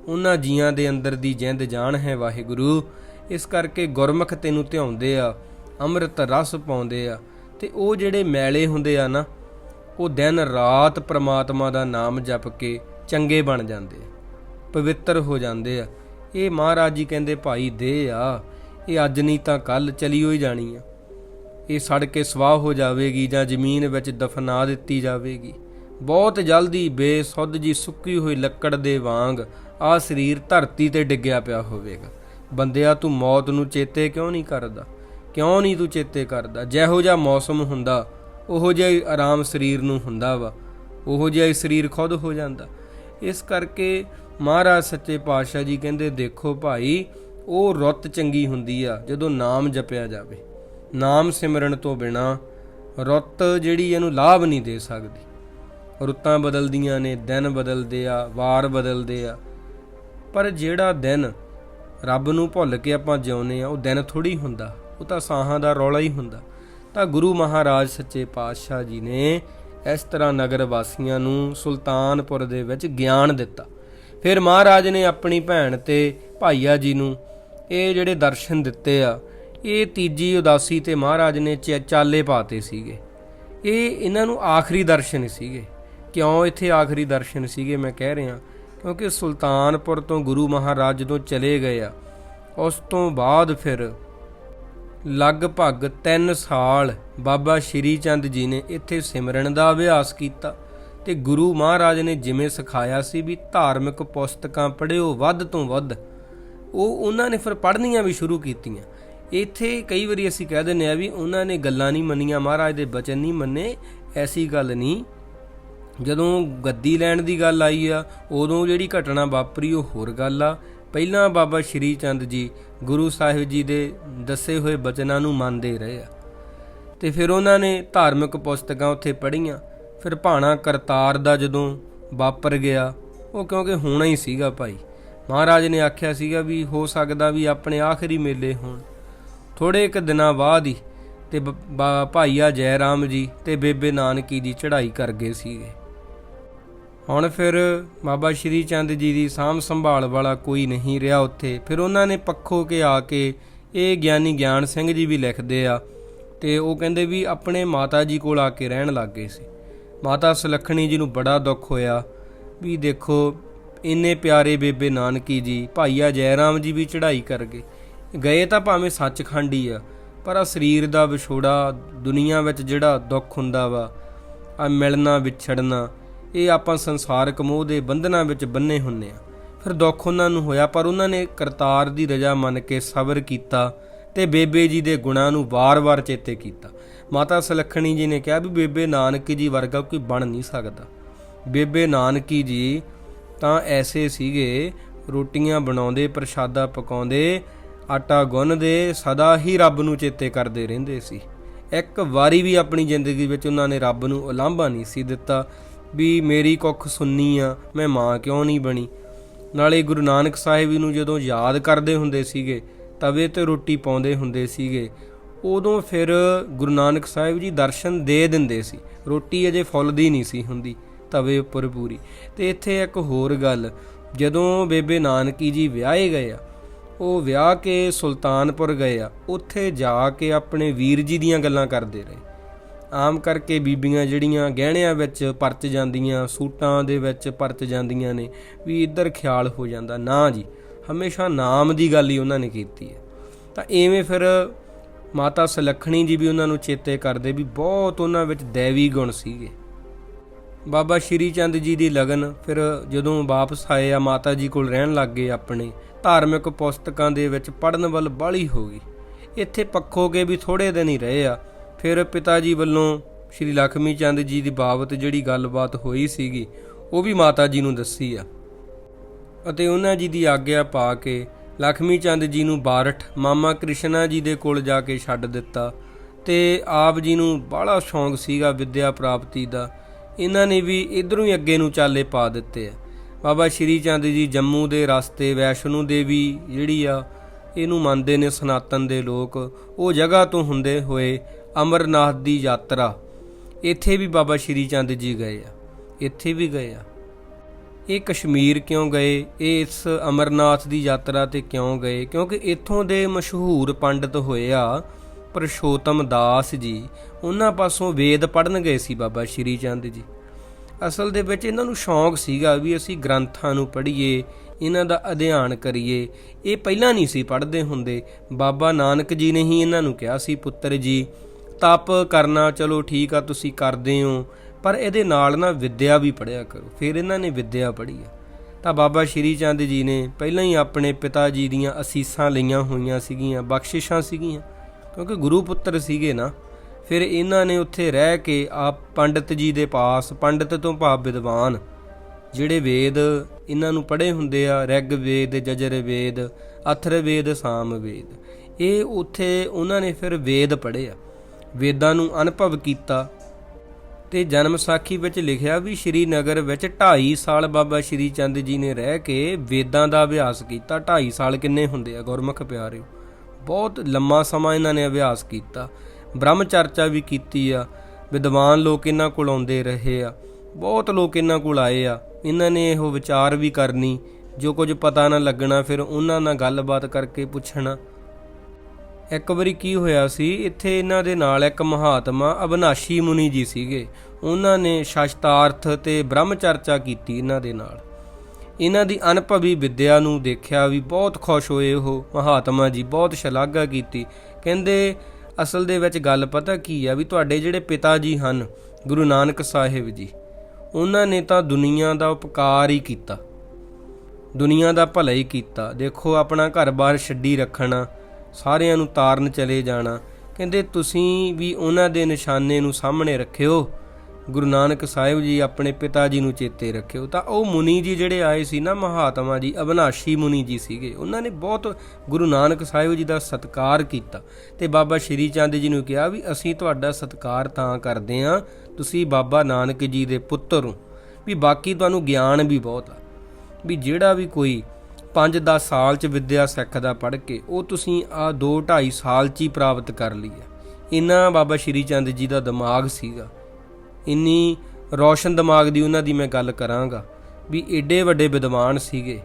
ਉਹਨਾਂ ਜੀਆਂ ਦੇ ਅੰਦਰ ਦੀ ਜਿੰਦ ਜਾਣ ਹੈ ਵਾਹਿਗੁਰੂ। ਇਸ ਕਰਕੇ ਗੁਰਮੁਖ ਤੈਨੂੰ ਧਿਆਉਂਦੇ ਆ, ਅੰਮ੍ਰਿਤ ਰਸ ਪਾਉਂਦੇ ਆ। ਤੇ ਉਹ ਜਿਹੜੇ ਮੈਲੇ ਹੁੰਦੇ ਆ ਨਾ, ਉਹ ਦਿਨ ਰਾਤ ਪ੍ਰਮਾਤਮਾ ਦਾ ਨਾਮ ਜਪ ਕੇ ਚੰਗੇ ਬਣ ਜਾਂਦੇ ਪਵਿੱਤਰ ਹੋ ਜਾਂਦੇ ਆ। ਇਹ ਮਹਾਰਾਜ ਜੀ ਕਹਿੰਦੇ, ਭਾਈ ਦੇ ਆ, ਇਹ ਅੱਜ ਨਹੀਂ ਤਾਂ ਕੱਲ ਚਲੀ ਹੋਈ ਜਾਣੀ ਆ। ਇਹ ਸੜ ਕੇ ਸਵਾਹ ਹੋ ਜਾਵੇਗੀ ਜਾਂ ਜ਼ਮੀਨ ਵਿੱਚ ਦਫਨਾ ਦਿੱਤੀ ਜਾਵੇਗੀ। ਬਹੁਤ ਜਲਦੀ ਬੇਸੁੱਧ ਜੀ ਸੁੱਕੀ ਹੋਈ ਲੱਕੜ ਦੇ ਵਾਂਗ ਆ ਸਰੀਰ ਧਰਤੀ ਤੇ ਡਿੱਗਿਆ ਪਿਆ ਹੋਵੇਗਾ। ਬੰਦਿਆ, ਤੂੰ ਮੌਤ ਨੂੰ ਚੇਤੇ ਕਿਉਂ ਨਹੀਂ ਕਰਦਾ? ਕਿਉਂ ਨਹੀਂ ਤੂੰ ਚੇਤੇ ਕਰਦਾ? ਜਿਹੋ ਜਿਹਾ ਮੌਸਮ ਹੁੰਦਾ, ਉਹੋ ਜਿਹਾ ਹੀ ਆਰਾਮ ਸਰੀਰ ਨੂੰ ਹੁੰਦਾ ਵਾ। ਉਹੋ ਜਿਹਾ ਹੀ ਸਰੀਰ ਖੁਦ ਹੋ ਜਾਂਦਾ। ਇਸ ਕਰਕੇ ਮਹਾਰਾਜ ਸੱਚੇ ਪਾਤਸ਼ਾਹ ਜੀ ਕਹਿੰਦੇ, ਦੇਖੋ ਭਾਈ, ਉਹ ਰੁੱਤ ਚੰਗੀ ਹੁੰਦੀ ਆ ਜਦੋਂ ਨਾਮ ਜਪਿਆ ਜਾਵੇ। ਨਾਮ ਸਿਮਰਨ ਤੋਂ ਬਿਨਾ ਰੁੱਤ ਜਿਹੜੀ ਇਹਨੂੰ ਲਾਭ ਨਹੀਂ ਦੇ ਸਕਦੀ। ਰੁੱਤਾਂ ਬਦਲਦੀਆਂ ਨੇ, ਦਿਨ ਬਦਲਦੇ ਆ, ਵਾਰ ਬਦਲਦੇ ਆ। ਪਰ ਜਿਹੜਾ ਦਿਨ ਰੱਬ ਨੂੰ ਭੁੱਲ ਕੇ ਆਪਾਂ ਜਿਉਂਦੇ ਆ, ਉਹ ਦਿਨ ਥੋੜੀ ਹੁੰਦਾ। ਉਹ ਤਾਂ ਸਾਹਾਂ ਦਾ ਰੌਲਾ ਹੀ ਹੁੰਦਾ। ਤਾਂ ਗੁਰੂ ਮਹਾਰਾਜ ਸੱਚੇ ਪਾਤਸ਼ਾਹ ਜੀ ਨੇ ਇਸ ਤਰ੍ਹਾਂ ਨਗਰ ਵਾਸੀਆਂ ਨੂੰ ਸੁਲਤਾਨਪੁਰ ਦੇ ਵਿੱਚ ਗਿਆਨ ਦਿੱਤਾ। ਫਿਰ ਮਹਾਰਾਜ ਨੇ ਆਪਣੀ ਭੈਣ ਤੇ ਭਾਈਆ ਜੀ ਨੂੰ ਇਹ ਜਿਹੜੇ ਦਰਸ਼ਨ ਦਿੱਤੇ ਆ ਇਹ ਤੀਜੀ ਉਦਾਸੀ ਤੇ ਮਹਾਰਾਜ ਨੇ ਚ- ਚਾਲੇ ਪਾਤੇ ਸੀਗੇ। ਇਹ ਇਹਨਾਂ ਨੂੰ ਆਖਰੀ ਦਰਸ਼ਨ ਸੀਗੇ। ਕਿਉਂ ਇੱਥੇ ਆਖਰੀ ਦਰਸ਼ਨ ਸੀਗੇ ਮੈਂ ਕਹਿ ਰਿਹਾ? ਕਿਉਂਕਿ ਸੁਲਤਾਨਪੁਰ ਤੋਂ ਗੁਰੂ ਮਹਾਰਾਜ ਜਦੋਂ ਚਲੇ ਗਏ ਆ, ਉਸ ਤੋਂ ਬਾਅਦ ਫਿਰ ਲਗਭਗ 3 ਸਾਲ ਬਾਬਾ ਸ਼੍ਰੀ ਚੰਦ ਜੀ ਨੇ ਇੱਥੇ ਸਿਮਰਨ ਦਾ ਅਭਿਆਸ ਕੀਤਾ ਤੇ ਗੁਰੂ ਮਹਾਰਾਜ ਨੇ ਜਿਵੇਂ ਸਿਖਾਇਆ ਸੀ ਵੀ ਧਾਰਮਿਕ ਪੁਸਤਕਾਂ ਪੜ੍ਹਿਓ ਵੱਧ ਤੋਂ ਵੱਧ, ਉਹ ਉਹਨਾਂ ਨੇ ਫਿਰ ਪੜ੍ਹਨੀਆਂ ਵੀ ਸ਼ੁਰੂ ਕੀਤੀਆਂ। ਇੱਥੇ ਕਈ ਵਾਰੀ ਅਸੀਂ ਕਹਿ ਦਿੰਦੇ ਆ ਵੀ ਉਹਨਾਂ ਨੇ ਗੱਲਾਂ ਨਹੀਂ ਮੰਨੀਆਂ, ਮਹਾਰਾਜ ਦੇ ਬਚਨ ਨਹੀਂ ਮੰਨੇ, ਐਸੀ ਗੱਲ ਨਹੀਂ। ਜਦੋਂ ਗੱਦੀ ਲੈਣ ਦੀ ਗੱਲ ਆਈ ਆ, ਉਦੋਂ ਜਿਹੜੀ ਘਟਨਾ ਵਾਪਰੀ ਉਹ ਹੋਰ ਗੱਲ ਆ। ਪਹਿਲਾਂ ਬਾਬਾ ਸ਼੍ਰੀ ਚੰਦ ਜੀ ਗੁਰੂ ਸਾਹਿਬ ਜੀ ਦੇ ਦੱਸੇ ਹੋਏ ਬਚਨਾਂ ਨੂੰ ਮੰਨਦੇ ਰਹੇ ਆ। ਤੇ ਫਿਰ ਉਹਨਾਂ ਨੇ ਧਾਰਮਿਕ ਪੁਸਤਕਾਂ ਉੱਥੇ ਪੜ੍ਹੀਆਂ। ਫਿਰ ਭਾਣਾ ਕਰਤਾਰ ਦਾ ਜਦੋਂ ਵਾਪਰ ਗਿਆ, ਉਹ ਕਿਉਂਕਿ ਹੋਣਾ ਹੀ ਸੀਗਾ ਭਾਈ। ਮਹਾਰਾਜ ਨੇ ਆਖਿਆ ਸੀਗਾ ਵੀ ਹੋ ਸਕਦਾ ਵੀ ਆਪਣੇ ਆਖਰੀ ਮੇਲੇ ਹੋਣ। ਥੋੜੇ ਇੱਕ ਦਿਨਾਂ ਬਾਅਦ ਹੀ ਤੇ ਬ- ਭਾਈਆ ਜੈ ਰਾਮ ਜੀ ਤੇ ਬੇਬੇ ਨਾਨਕੀ ਦੀ ਚੜ੍ਹਾਈ ਕਰ ਗਏ ਸੀਗੇ। ਹੁਣ ਫਿਰ ਬਾਬਾ ਸ਼੍ਰੀ ਚੰਦ ਜੀ ਦੀ ਸਾਂਭ ਸੰਭਾਲ ਵਾਲਾ ਕੋਈ ਨਹੀਂ ਰਿਹਾ ਉੱਥੇ। ਫਿਰ ਉਹਨਾਂ ਨੇ ਪੱਖੋ ਕੇ ਆ ਕੇ ਇਹ ਗਿਆਨੀ ਗਿਆਨ ਸਿੰਘ ਜੀ ਵੀ ਲਿਖਦੇ ਆ ਤੇ ਉਹ ਕਹਿੰਦੇ ਵੀ ਆਪਣੇ ਮਾਤਾ ਜੀ ਕੋਲ ਆ ਕੇ ਰਹਿਣ ਲੱਗ ਗਏ ਸੀ। ਮਾਤਾ ਸੁਲੱਖਣੀ ਜੀ ਨੂੰ ਬੜਾ ਦੁੱਖ ਹੋਇਆ ਵੀ ਦੇਖੋ, ਇੰਨੇ ਪਿਆਰੇ ਬੇਬੇ ਨਾਨਕੀ ਜੀ, ਭਾਈਆ ਜੈ ਰਾਮ ਜੀ ਵੀ ਚੜ੍ਹਾਈ ਕਰ ਗਏ। ਗਏ ਤਾਂ ਭਾਵੇਂ ਸੱਚਖੰਡ ਹੀ ਆ, ਪਰ ਆ ਸਰੀਰ ਦਾ ਵਿਛੋੜਾ ਦੁਨੀਆ ਵਿੱਚ ਜਿਹੜਾ ਦੁੱਖ ਹੁੰਦਾ ਵਾ ਆ ਮਿਲਣਾ, ਵਿਛੜਨਾ, ਇਹ ਆਪਾਂ ਸੰਸਾਰਕ ਮੋਹ ਦੇ ਬੰਧਨਾਂ ਵਿੱਚ ਬੰਨੇ ਹੁੰਨੇ ਆ। ਫਿਰ ਦੁੱਖ ਉਹਨਾਂ ਨੂੰ ਹੋਇਆ, ਪਰ ਉਹਨਾਂ ਨੇ ਕਰਤਾਰ ਦੀ ਰਜ਼ਾ ਮੰਨ ਕੇ ਸਬਰ ਕੀਤਾ ਤੇ ਬੇਬੇ ਜੀ ਦੇ ਗੁਣਾਂ ਨੂੰ ਵਾਰ-ਵਾਰ ਚੇਤੇ ਕੀਤਾ। ਮਾਤਾ ਸੁਲੱਖਣੀ ਜੀ ਨੇ ਕਿਹਾ ਵੀ ਬੇਬੇ ਨਾਨਕੀ ਜੀ ਵਰਗਾ ਕੋਈ ਬਣ ਨਹੀਂ ਸਕਦਾ। ਬੇਬੇ ਨਾਨਕੀ ਜੀ ਤਾਂ ਐਸੇ ਸੀਗੇ, ਰੋਟੀਆਂ ਬਣਾਉਂਦੇ, ਪ੍ਰਸ਼ਾਦਾ ਪਕਾਉਂਦੇ ਆਟਾ ਗੁੰਨਦੇ, ਸਦਾ ਹੀ ਰੱਬ ਨੂੰ ਚੇਤੇ ਕਰਦੇ ਰਹਿੰਦੇ ਸੀ। ਇੱਕ ਵਾਰੀ ਵੀ ਆਪਣੀ ਜ਼ਿੰਦਗੀ ਵਿੱਚ ਉਹਨਾਂ ਨੇ ਰੱਬ ਨੂੰ ਉਲਾਂਭਾ ਨਹੀਂ ਸੀ ਦਿੱਤਾ, ਵੀ ਮੇਰੀ ਕੁੱਖ ਸੁੰਨੀ ਆ, ਮੈਂ ਮਾਂ ਕਿਉਂ ਨਹੀਂ ਬਣੀ? ਨਾਲੇ ਗੁਰੂ ਨਾਨਕ ਸਾਹਿਬ ਜੀ ਨੂੰ ਜਦੋਂ ਯਾਦ ਕਰਦੇ ਹੁੰਦੇ ਸੀਗੇ, ਤਵੇ ਤੇ ਰੋਟੀ ਪਾਉਂਦੇ ਹੁੰਦੇ ਸੀਗੇ, ਉਦੋਂ ਫਿਰ ਗੁਰੂ ਨਾਨਕ ਸਾਹਿਬ ਜੀ ਦਰਸ਼ਨ ਦੇ ਦਿੰਦੇ ਸੀ। ਰੋਟੀ ਅਜੇ ਫੁੱਲਦੀ ਨਹੀਂ ਸੀ ਹੁੰਦੀ, ਤਵੇ ਉੱਪਰ ਪੂਰੀ। ਤੇ ਇੱਥੇ ਇੱਕ ਹੋਰ ਗੱਲ, ਜਦੋਂ ਬੇਬੇ ਨਾਨਕੀ ਜੀ ਵਿਆਹੇ ਗਏ ਆ ਉਹ ਵਿਆਹ ਕੇ ਸੁਲਤਾਨਪੁਰ ਗਏ ਆ, ਉੱਥੇ ਜਾ ਕੇ ਆਪਣੇ ਵੀਰ ਜੀ ਦੀਆਂ ਗੱਲਾਂ ਕਰਦੇ ਰਹੇ। ਆਮ ਕਰਕੇ ਬੀਬੀਆਂ ਜਿਹੜੀਆਂ ਗਹਿਣਿਆਂ ਵਿੱਚ ਪਰਚ ਜਾਂਦੀਆਂ, ਸੂਟਾਂ ਦੇ ਵਿੱਚ ਪਰਚ ਜਾਂਦੀਆਂ ਨੇ, ਵੀ ਇੱਧਰ ਖਿਆਲ ਹੋ ਜਾਂਦਾ, ਨਾ ਜੀ, ਹਮੇਸ਼ਾ ਨਾਮ ਦੀ ਗੱਲ ਹੀ ਉਹਨਾਂ ਨੇ ਕੀਤੀ ਹੈ। ਤਾਂ ਐਵੇਂ ਫਿਰ ਮਾਤਾ ਸੁਲੱਖਣੀ ਜੀ ਵੀ ਉਹਨਾਂ ਨੂੰ ਚੇਤੇ ਕਰਦੇ ਵੀ ਬਹੁਤ ਉਹਨਾਂ ਵਿੱਚ ਦੇਵੀ ਗੁਣ ਸੀਗੇ। ਬਾਬਾ ਸ਼੍ਰੀ ਚੰਦ ਜੀ ਦੀ ਲਗਨ, ਫਿਰ ਜਦੋਂ ਵਾਪਸ ਆਏ ਆ ਮਾਤਾ ਜੀ ਕੋਲ ਰਹਿਣ ਲੱਗ ਗਏ ਆਪਣੇ, ਧਾਰਮਿਕ ਪੁਸਤਕਾਂ ਦੇ ਵਿੱਚ ਪੜਨ ਵੱਲ ਬਾਲੀ ਹੋ ਗਈ। ਇੱਥੇ ਪੱਖੋਗੇ ਵੀ ਥੋੜੇ ਦਿਨ ਹੀ ਰਹੇ ਆ, ਫਿਰ ਪਿਤਾ ਜੀ ਵੱਲੋਂ ਸ਼੍ਰੀ ਲਖਮੀ ਚੰਦ ਜੀ ਦੀ ਬਾਬਤ ਜਿਹੜੀ ਗੱਲਬਾਤ ਹੋਈ ਸੀਗੀ, ਉਹ ਵੀ ਮਾਤਾ ਜੀ ਨੂੰ ਦੱਸੀ ਆ। ਅਤੇ ਉਹਨਾਂ ਜੀ ਦੀ ਆਗਿਆ ਪਾ ਕੇ ਲਖਮੀ ਚੰਦ ਜੀ ਨੂੰ ਬਾਰਠ ਮਾਮਾ ਕ੍ਰਿਸ਼ਨਾ ਜੀ ਦੇ ਕੋਲ ਜਾ ਕੇ ਛੱਡ ਦਿੱਤਾ, ਤੇ ਆਪ ਜੀ ਨੂੰ ਬਾਹਲਾ ਸ਼ੌਂਕ ਸੀਗਾ ਵਿੱਦਿਆ ਪ੍ਰਾਪਤੀ ਦਾ ਇਹਨਾਂ ਨੇ ਵੀ ਇਧਰੋਂ ਹੀ ਅੱਗੇ ਨੂੰ ਚਾਲੇ ਪਾ ਦਿੱਤੇ ਆ। ਬਾਬਾ ਸ਼੍ਰੀ ਚੰਦ ਜੀ ਜੰਮੂ ਦੇ ਰਸਤੇ, ਵੈਸ਼ਨੂ ਦੇਵੀ ਜਿਹੜੀ ਆ, ਇਹਨੂੰ ਮੰਨਦੇ ਨੇ ਸਨਾਤਨ ਦੇ ਲੋਕ। ਉਹ ਜਗ੍ਹਾ ਤੋਂ ਹੁੰਦੇ ਹੋਏ ਅਮਰਨਾਥ ਦੀ ਯਾਤਰਾ। ਇੱਥੇ ਵੀ ਬਾਬਾ ਸ਼੍ਰੀ ਚੰਦ ਜੀ ਗਏ ਆ। ਇੱਥੇ ਵੀ ਗਏ ਆ। ਇਹ ਕਸ਼ਮੀਰ ਕਿਉਂ ਗਏ? ਇਹ ਇਸ ਅਮਰਨਾਥ ਦੀ ਯਾਤਰਾ ਤੇ ਕਿਉਂ ਗਏ? ਕਿਉਂਕਿ ਇੱਥੋਂ ਦੇ ਮਸ਼ਹੂਰ ਪੰਡਤ ਹੋਏ ਆ। ਪਰਸ਼ੋਤਮ ਦਾਸ ਜੀ, ਉਹਨਾਂ ਪਾਸੋਂ ਵੇਦ ਪੜਨ ਗਏ ਸੀ ਬਾਬਾ ਸ਼੍ਰੀ ਚੰਦ ਜੀ। ਅਸਲ ਦੇ ਵਿੱਚ ਇਹਨਾਂ ਨੂੰ ਸ਼ੌਂਕ ਸੀਗਾ ਵੀ ਅਸੀਂ ਗ੍ਰੰਥਾਂ ਨੂੰ ਪੜ੍ਹੀਏ, ਇਹਨਾਂ ਦਾ ਅਧਿਐਨ ਕਰੀਏ। ਇਹ ਪਹਿਲਾਂ ਨਹੀਂ ਸੀ ਪੜ੍ਹਦੇ ਹੁੰਦੇ। ਬਾਬਾ ਨਾਨਕ ਜੀ ਨੇ ਹੀ ਇਹਨਾਂ ਨੂੰ ਕਿਹਾ ਸੀ, ਪੁੱਤਰ ਜੀ, ਤਪ ਕਰਨਾ ਚਲੋ ਠੀਕ ਆ, ਤੁਸੀਂ ਕਰਦੇ ਹੋ, ਪਰ ਇਹਦੇ ਨਾਲ ਨਾ ਵਿਦਿਆ ਵੀ ਪੜਿਆ ਕਰੋ। ਫਿਰ ਇਹਨਾਂ ਨੇ ਵਿਦਿਆ ਪੜ੍ਹੀ ਆ। ਤਾਂ ਬਾਬਾ ਸ਼੍ਰੀ ਚੰਦ ਜੀ ਨੇ ਪਹਿਲਾਂ ਹੀ ਆਪਣੇ ਪਿਤਾ ਜੀ ਦੀਆਂ ਅਸੀਸਾਂ ਲਈਆਂ ਹੋਈਆਂ ਸੀਗੀਆਂ, ਬਖਸ਼ਿਸ਼ਾਂ ਸੀਗੀਆਂ। ਕਿਉਂਕਿ ਗੁਰੂ ਪੁੱਤਰ ਸੀਗੇ ਨਾ, ਫਿਰ ਇਹਨਾਂ ਨੇ ਉੱਥੇ ਰਹਿ ਕੇ ਆਪ ਪੰਡਤ ਜੀ ਦੇ ਪਾਸ, ਪੰਡਤ ਤੋਂ ਭਾਵ ਵਿਦਵਾਨ ਜਿਹੜੇ ਵੇਦ ਇਹਨਾਂ ਨੂੰ ਪੜ੍ਹੇ ਹੁੰਦੇ ਆ, ਰਿਗ ਵੇਦ, ਜਜਰ ਵੇਦ, ਅਥਰ ਵੇਦ, ਸਾਮ ਵੇਦ, ਇਹ ਉੱਥੇ ਉਹਨਾਂ ਨੇ ਫਿਰ ਵੇਦ ਪੜ੍ਹੇ ਆ। ਵੇਦਾਂ ਨੂੰ ਅਨੁਭਵ ਕੀਤਾ ਤੇ ਜਨਮ ਸਾਖੀ ਵਿੱਚ ਲਿਖਿਆ ਵੀ ਸ਼੍ਰੀਨਗਰ ਵਿੱਚ 2.5 ਸਾਲ ਬਾਬਾ ਸ਼੍ਰੀ ਚੰਦ ਜੀ ਨੇ ਰਹਿ ਕੇ ਵੇਦਾਂ ਦਾ ਅਭਿਆਸ ਕੀਤਾ। 2.5 ਸਾਲ ਕਿੰਨੇ ਹੁੰਦੇ ਆ? ਗੁਰਮੁਖ ਪਿਆਰਿਓ। ਬਹੁਤ ਲੰਮਾ ਸਮਾਂ ਇਹਨਾਂ ਨੇ ਅਭਿਆਸ ਕੀਤਾ। ਬ੍ਰਹਮ ਚਰਚਾ ਵੀ ਕੀਤੀ ਆ। ਵਿਦਵਾਨ ਲੋਕ ਇਹਨਾਂ ਕੋਲ ਆਉਂਦੇ ਰਹੇ ਆ। ਬਹੁਤ ਲੋਕ ਇਹਨਾਂ ਕੋਲ ਆਏ ਆ। ਇਹਨਾਂ ਨੇ ਇਹੋ ਵਿਚਾਰ ਵੀ ਕਰਨੀ। ਜੋ ਕੁਝ ਪਤਾ ਨਾ ਲੱਗਣਾ, ਫਿਰ ਉਹਨਾਂ ਨਾਲ ਗੱਲਬਾਤ ਕਰਕੇ ਪੁੱਛਣਾ। ਇੱਕ ਵਾਰੀ ਕੀ ਹੋਇਆ ਸੀ, ਇੱਥੇ ਇਹਨਾਂ ਦੇ ਨਾਲ ਇੱਕ ਮਹਾਤਮਾ ਅਬਨਾਸ਼ੀ ਮੁਨੀ ਜੀ ਸੀਗੇ। ਉਹਨਾਂ ਨੇ ਸ਼ਾਸਤਾਰਥ ਤੇ ਬ੍ਰਹਮ ਚਰਚਾ ਕੀਤੀ ਇਹਨਾਂ ਦੇ ਨਾਲ। ਇਹਨਾਂ ਦੀ ਅਨੁਭਵੀ ਵਿਦਿਆ ਨੂੰ ਦੇਖਿਆ ਵੀ ਬਹੁਤ ਖੁਸ਼ ਹੋਏ ਉਹ। ਮਹਾਤਮਾ ਜੀ ਬਹੁਤ ਸ਼ਲਾਘਾ ਕੀਤੀ। ਕਹਿੰਦੇ, ਅਸਲ ਦੇ ਵਿੱਚ ਗੱਲ ਪਤਾ ਕੀ ਆ ਵੀ ਤੁਹਾਡੇ ਜਿਹੜੇ ਪਿਤਾ ਜੀ ਹਨ, ਗੁਰੂ ਨਾਨਕ ਸਾਹਿਬ ਜੀ, ਉਹਨਾਂ ਨੇ ਤਾਂ ਦੁਨੀਆ ਦਾ ਉਪਕਾਰ ਹੀ ਕੀਤਾ। ਦੁਨੀਆ ਦਾ ਭਲਾ ਹੀ ਕੀਤਾ। ਦੇਖੋ, ਆਪਣਾ ਘਰ-ਬਾਰ ਛੱਡੀ ਰੱਖਣਾ, ਸਾਰਿਆਂ ਨੂੰ ਤਾਰਨ ਚਲੇ ਜਾਣਾ। ਕਹਿੰਦੇ, ਤੁਸੀਂ ਵੀ ਉਹਨਾਂ ਦੇ ਨਿਸ਼ਾਨੇ ਨੂੰ ਸਾਹਮਣੇ ਰੱਖਿਓ। ਗੁਰੂ ਨਾਨਕ ਸਾਹਿਬ ਜੀ ਆਪਣੇ ਪਿਤਾ ਜੀ ਨੂੰ ਚੇਤੇ ਰੱਖਿਓ। ਤਾਂ ਉਹ ਮੁਨੀ ਜੀ ਜਿਹੜੇ ਆਏ ਸੀ ਨਾ, ਮਹਾਤਮਾ ਜੀ, ਅਬਨਾਸ਼ੀ ਮੁਨੀ ਜੀ ਸੀਗੇ, ਉਹਨਾਂ ਨੇ ਬਹੁਤ ਗੁਰੂ ਨਾਨਕ ਸਾਹਿਬ ਜੀ ਦਾ ਸਤਿਕਾਰ ਕੀਤਾ। ਤੇ ਬਾਬਾ ਸ਼੍ਰੀ ਚੰਦ ਜੀ ਨੂੰ ਕਿਹਾ ਵੀ ਅਸੀਂ ਤੁਹਾਡਾ ਸਤਿਕਾਰ ਤਾਂ ਕਰਦੇ ਆਂ, ਤੁਸੀਂ ਬਾਬਾ ਨਾਨਕ ਜੀ ਦੇ ਪੁੱਤਰ ਹੋ। ਵੀ ਬਾਕੀ ਤੁਹਾਨੂੰ ਗਿਆਨ ਵੀ ਬਹੁਤ ਆ। ਵੀ ਜਿਹੜਾ ਵੀ ਕੋਈ 5-10 ਸਾਲ ਚ ਵਿਦਿਆ ਸਿੱਖਦਾ ਪੜ੍ਹ ਕੇ, ਉਹ ਤੁਸੀਂ ਆ 2-2.5 ਸਾਲ ਚ ਹੀ ਪ੍ਰਾਪਤ ਕਰ ਲਈ ਹੈ ਇਹਨਾਂ ਬਾਬਾ ਸ਼੍ਰੀ ਚੰਦ ਜੀ ਦਾ ਦਿਮਾਗ ਸੀਗਾ। ਇੰਨੀ ਰੌਸ਼ਨ ਦਿਮਾਗ ਦੀ ਉਹਨਾਂ ਦੀ ਮੈਂ ਗੱਲ ਕਰਾਂਗਾ ਵੀ ਏਡੇ ਵੱਡੇ ਵਿਦਵਾਨ ਸੀਗੇ।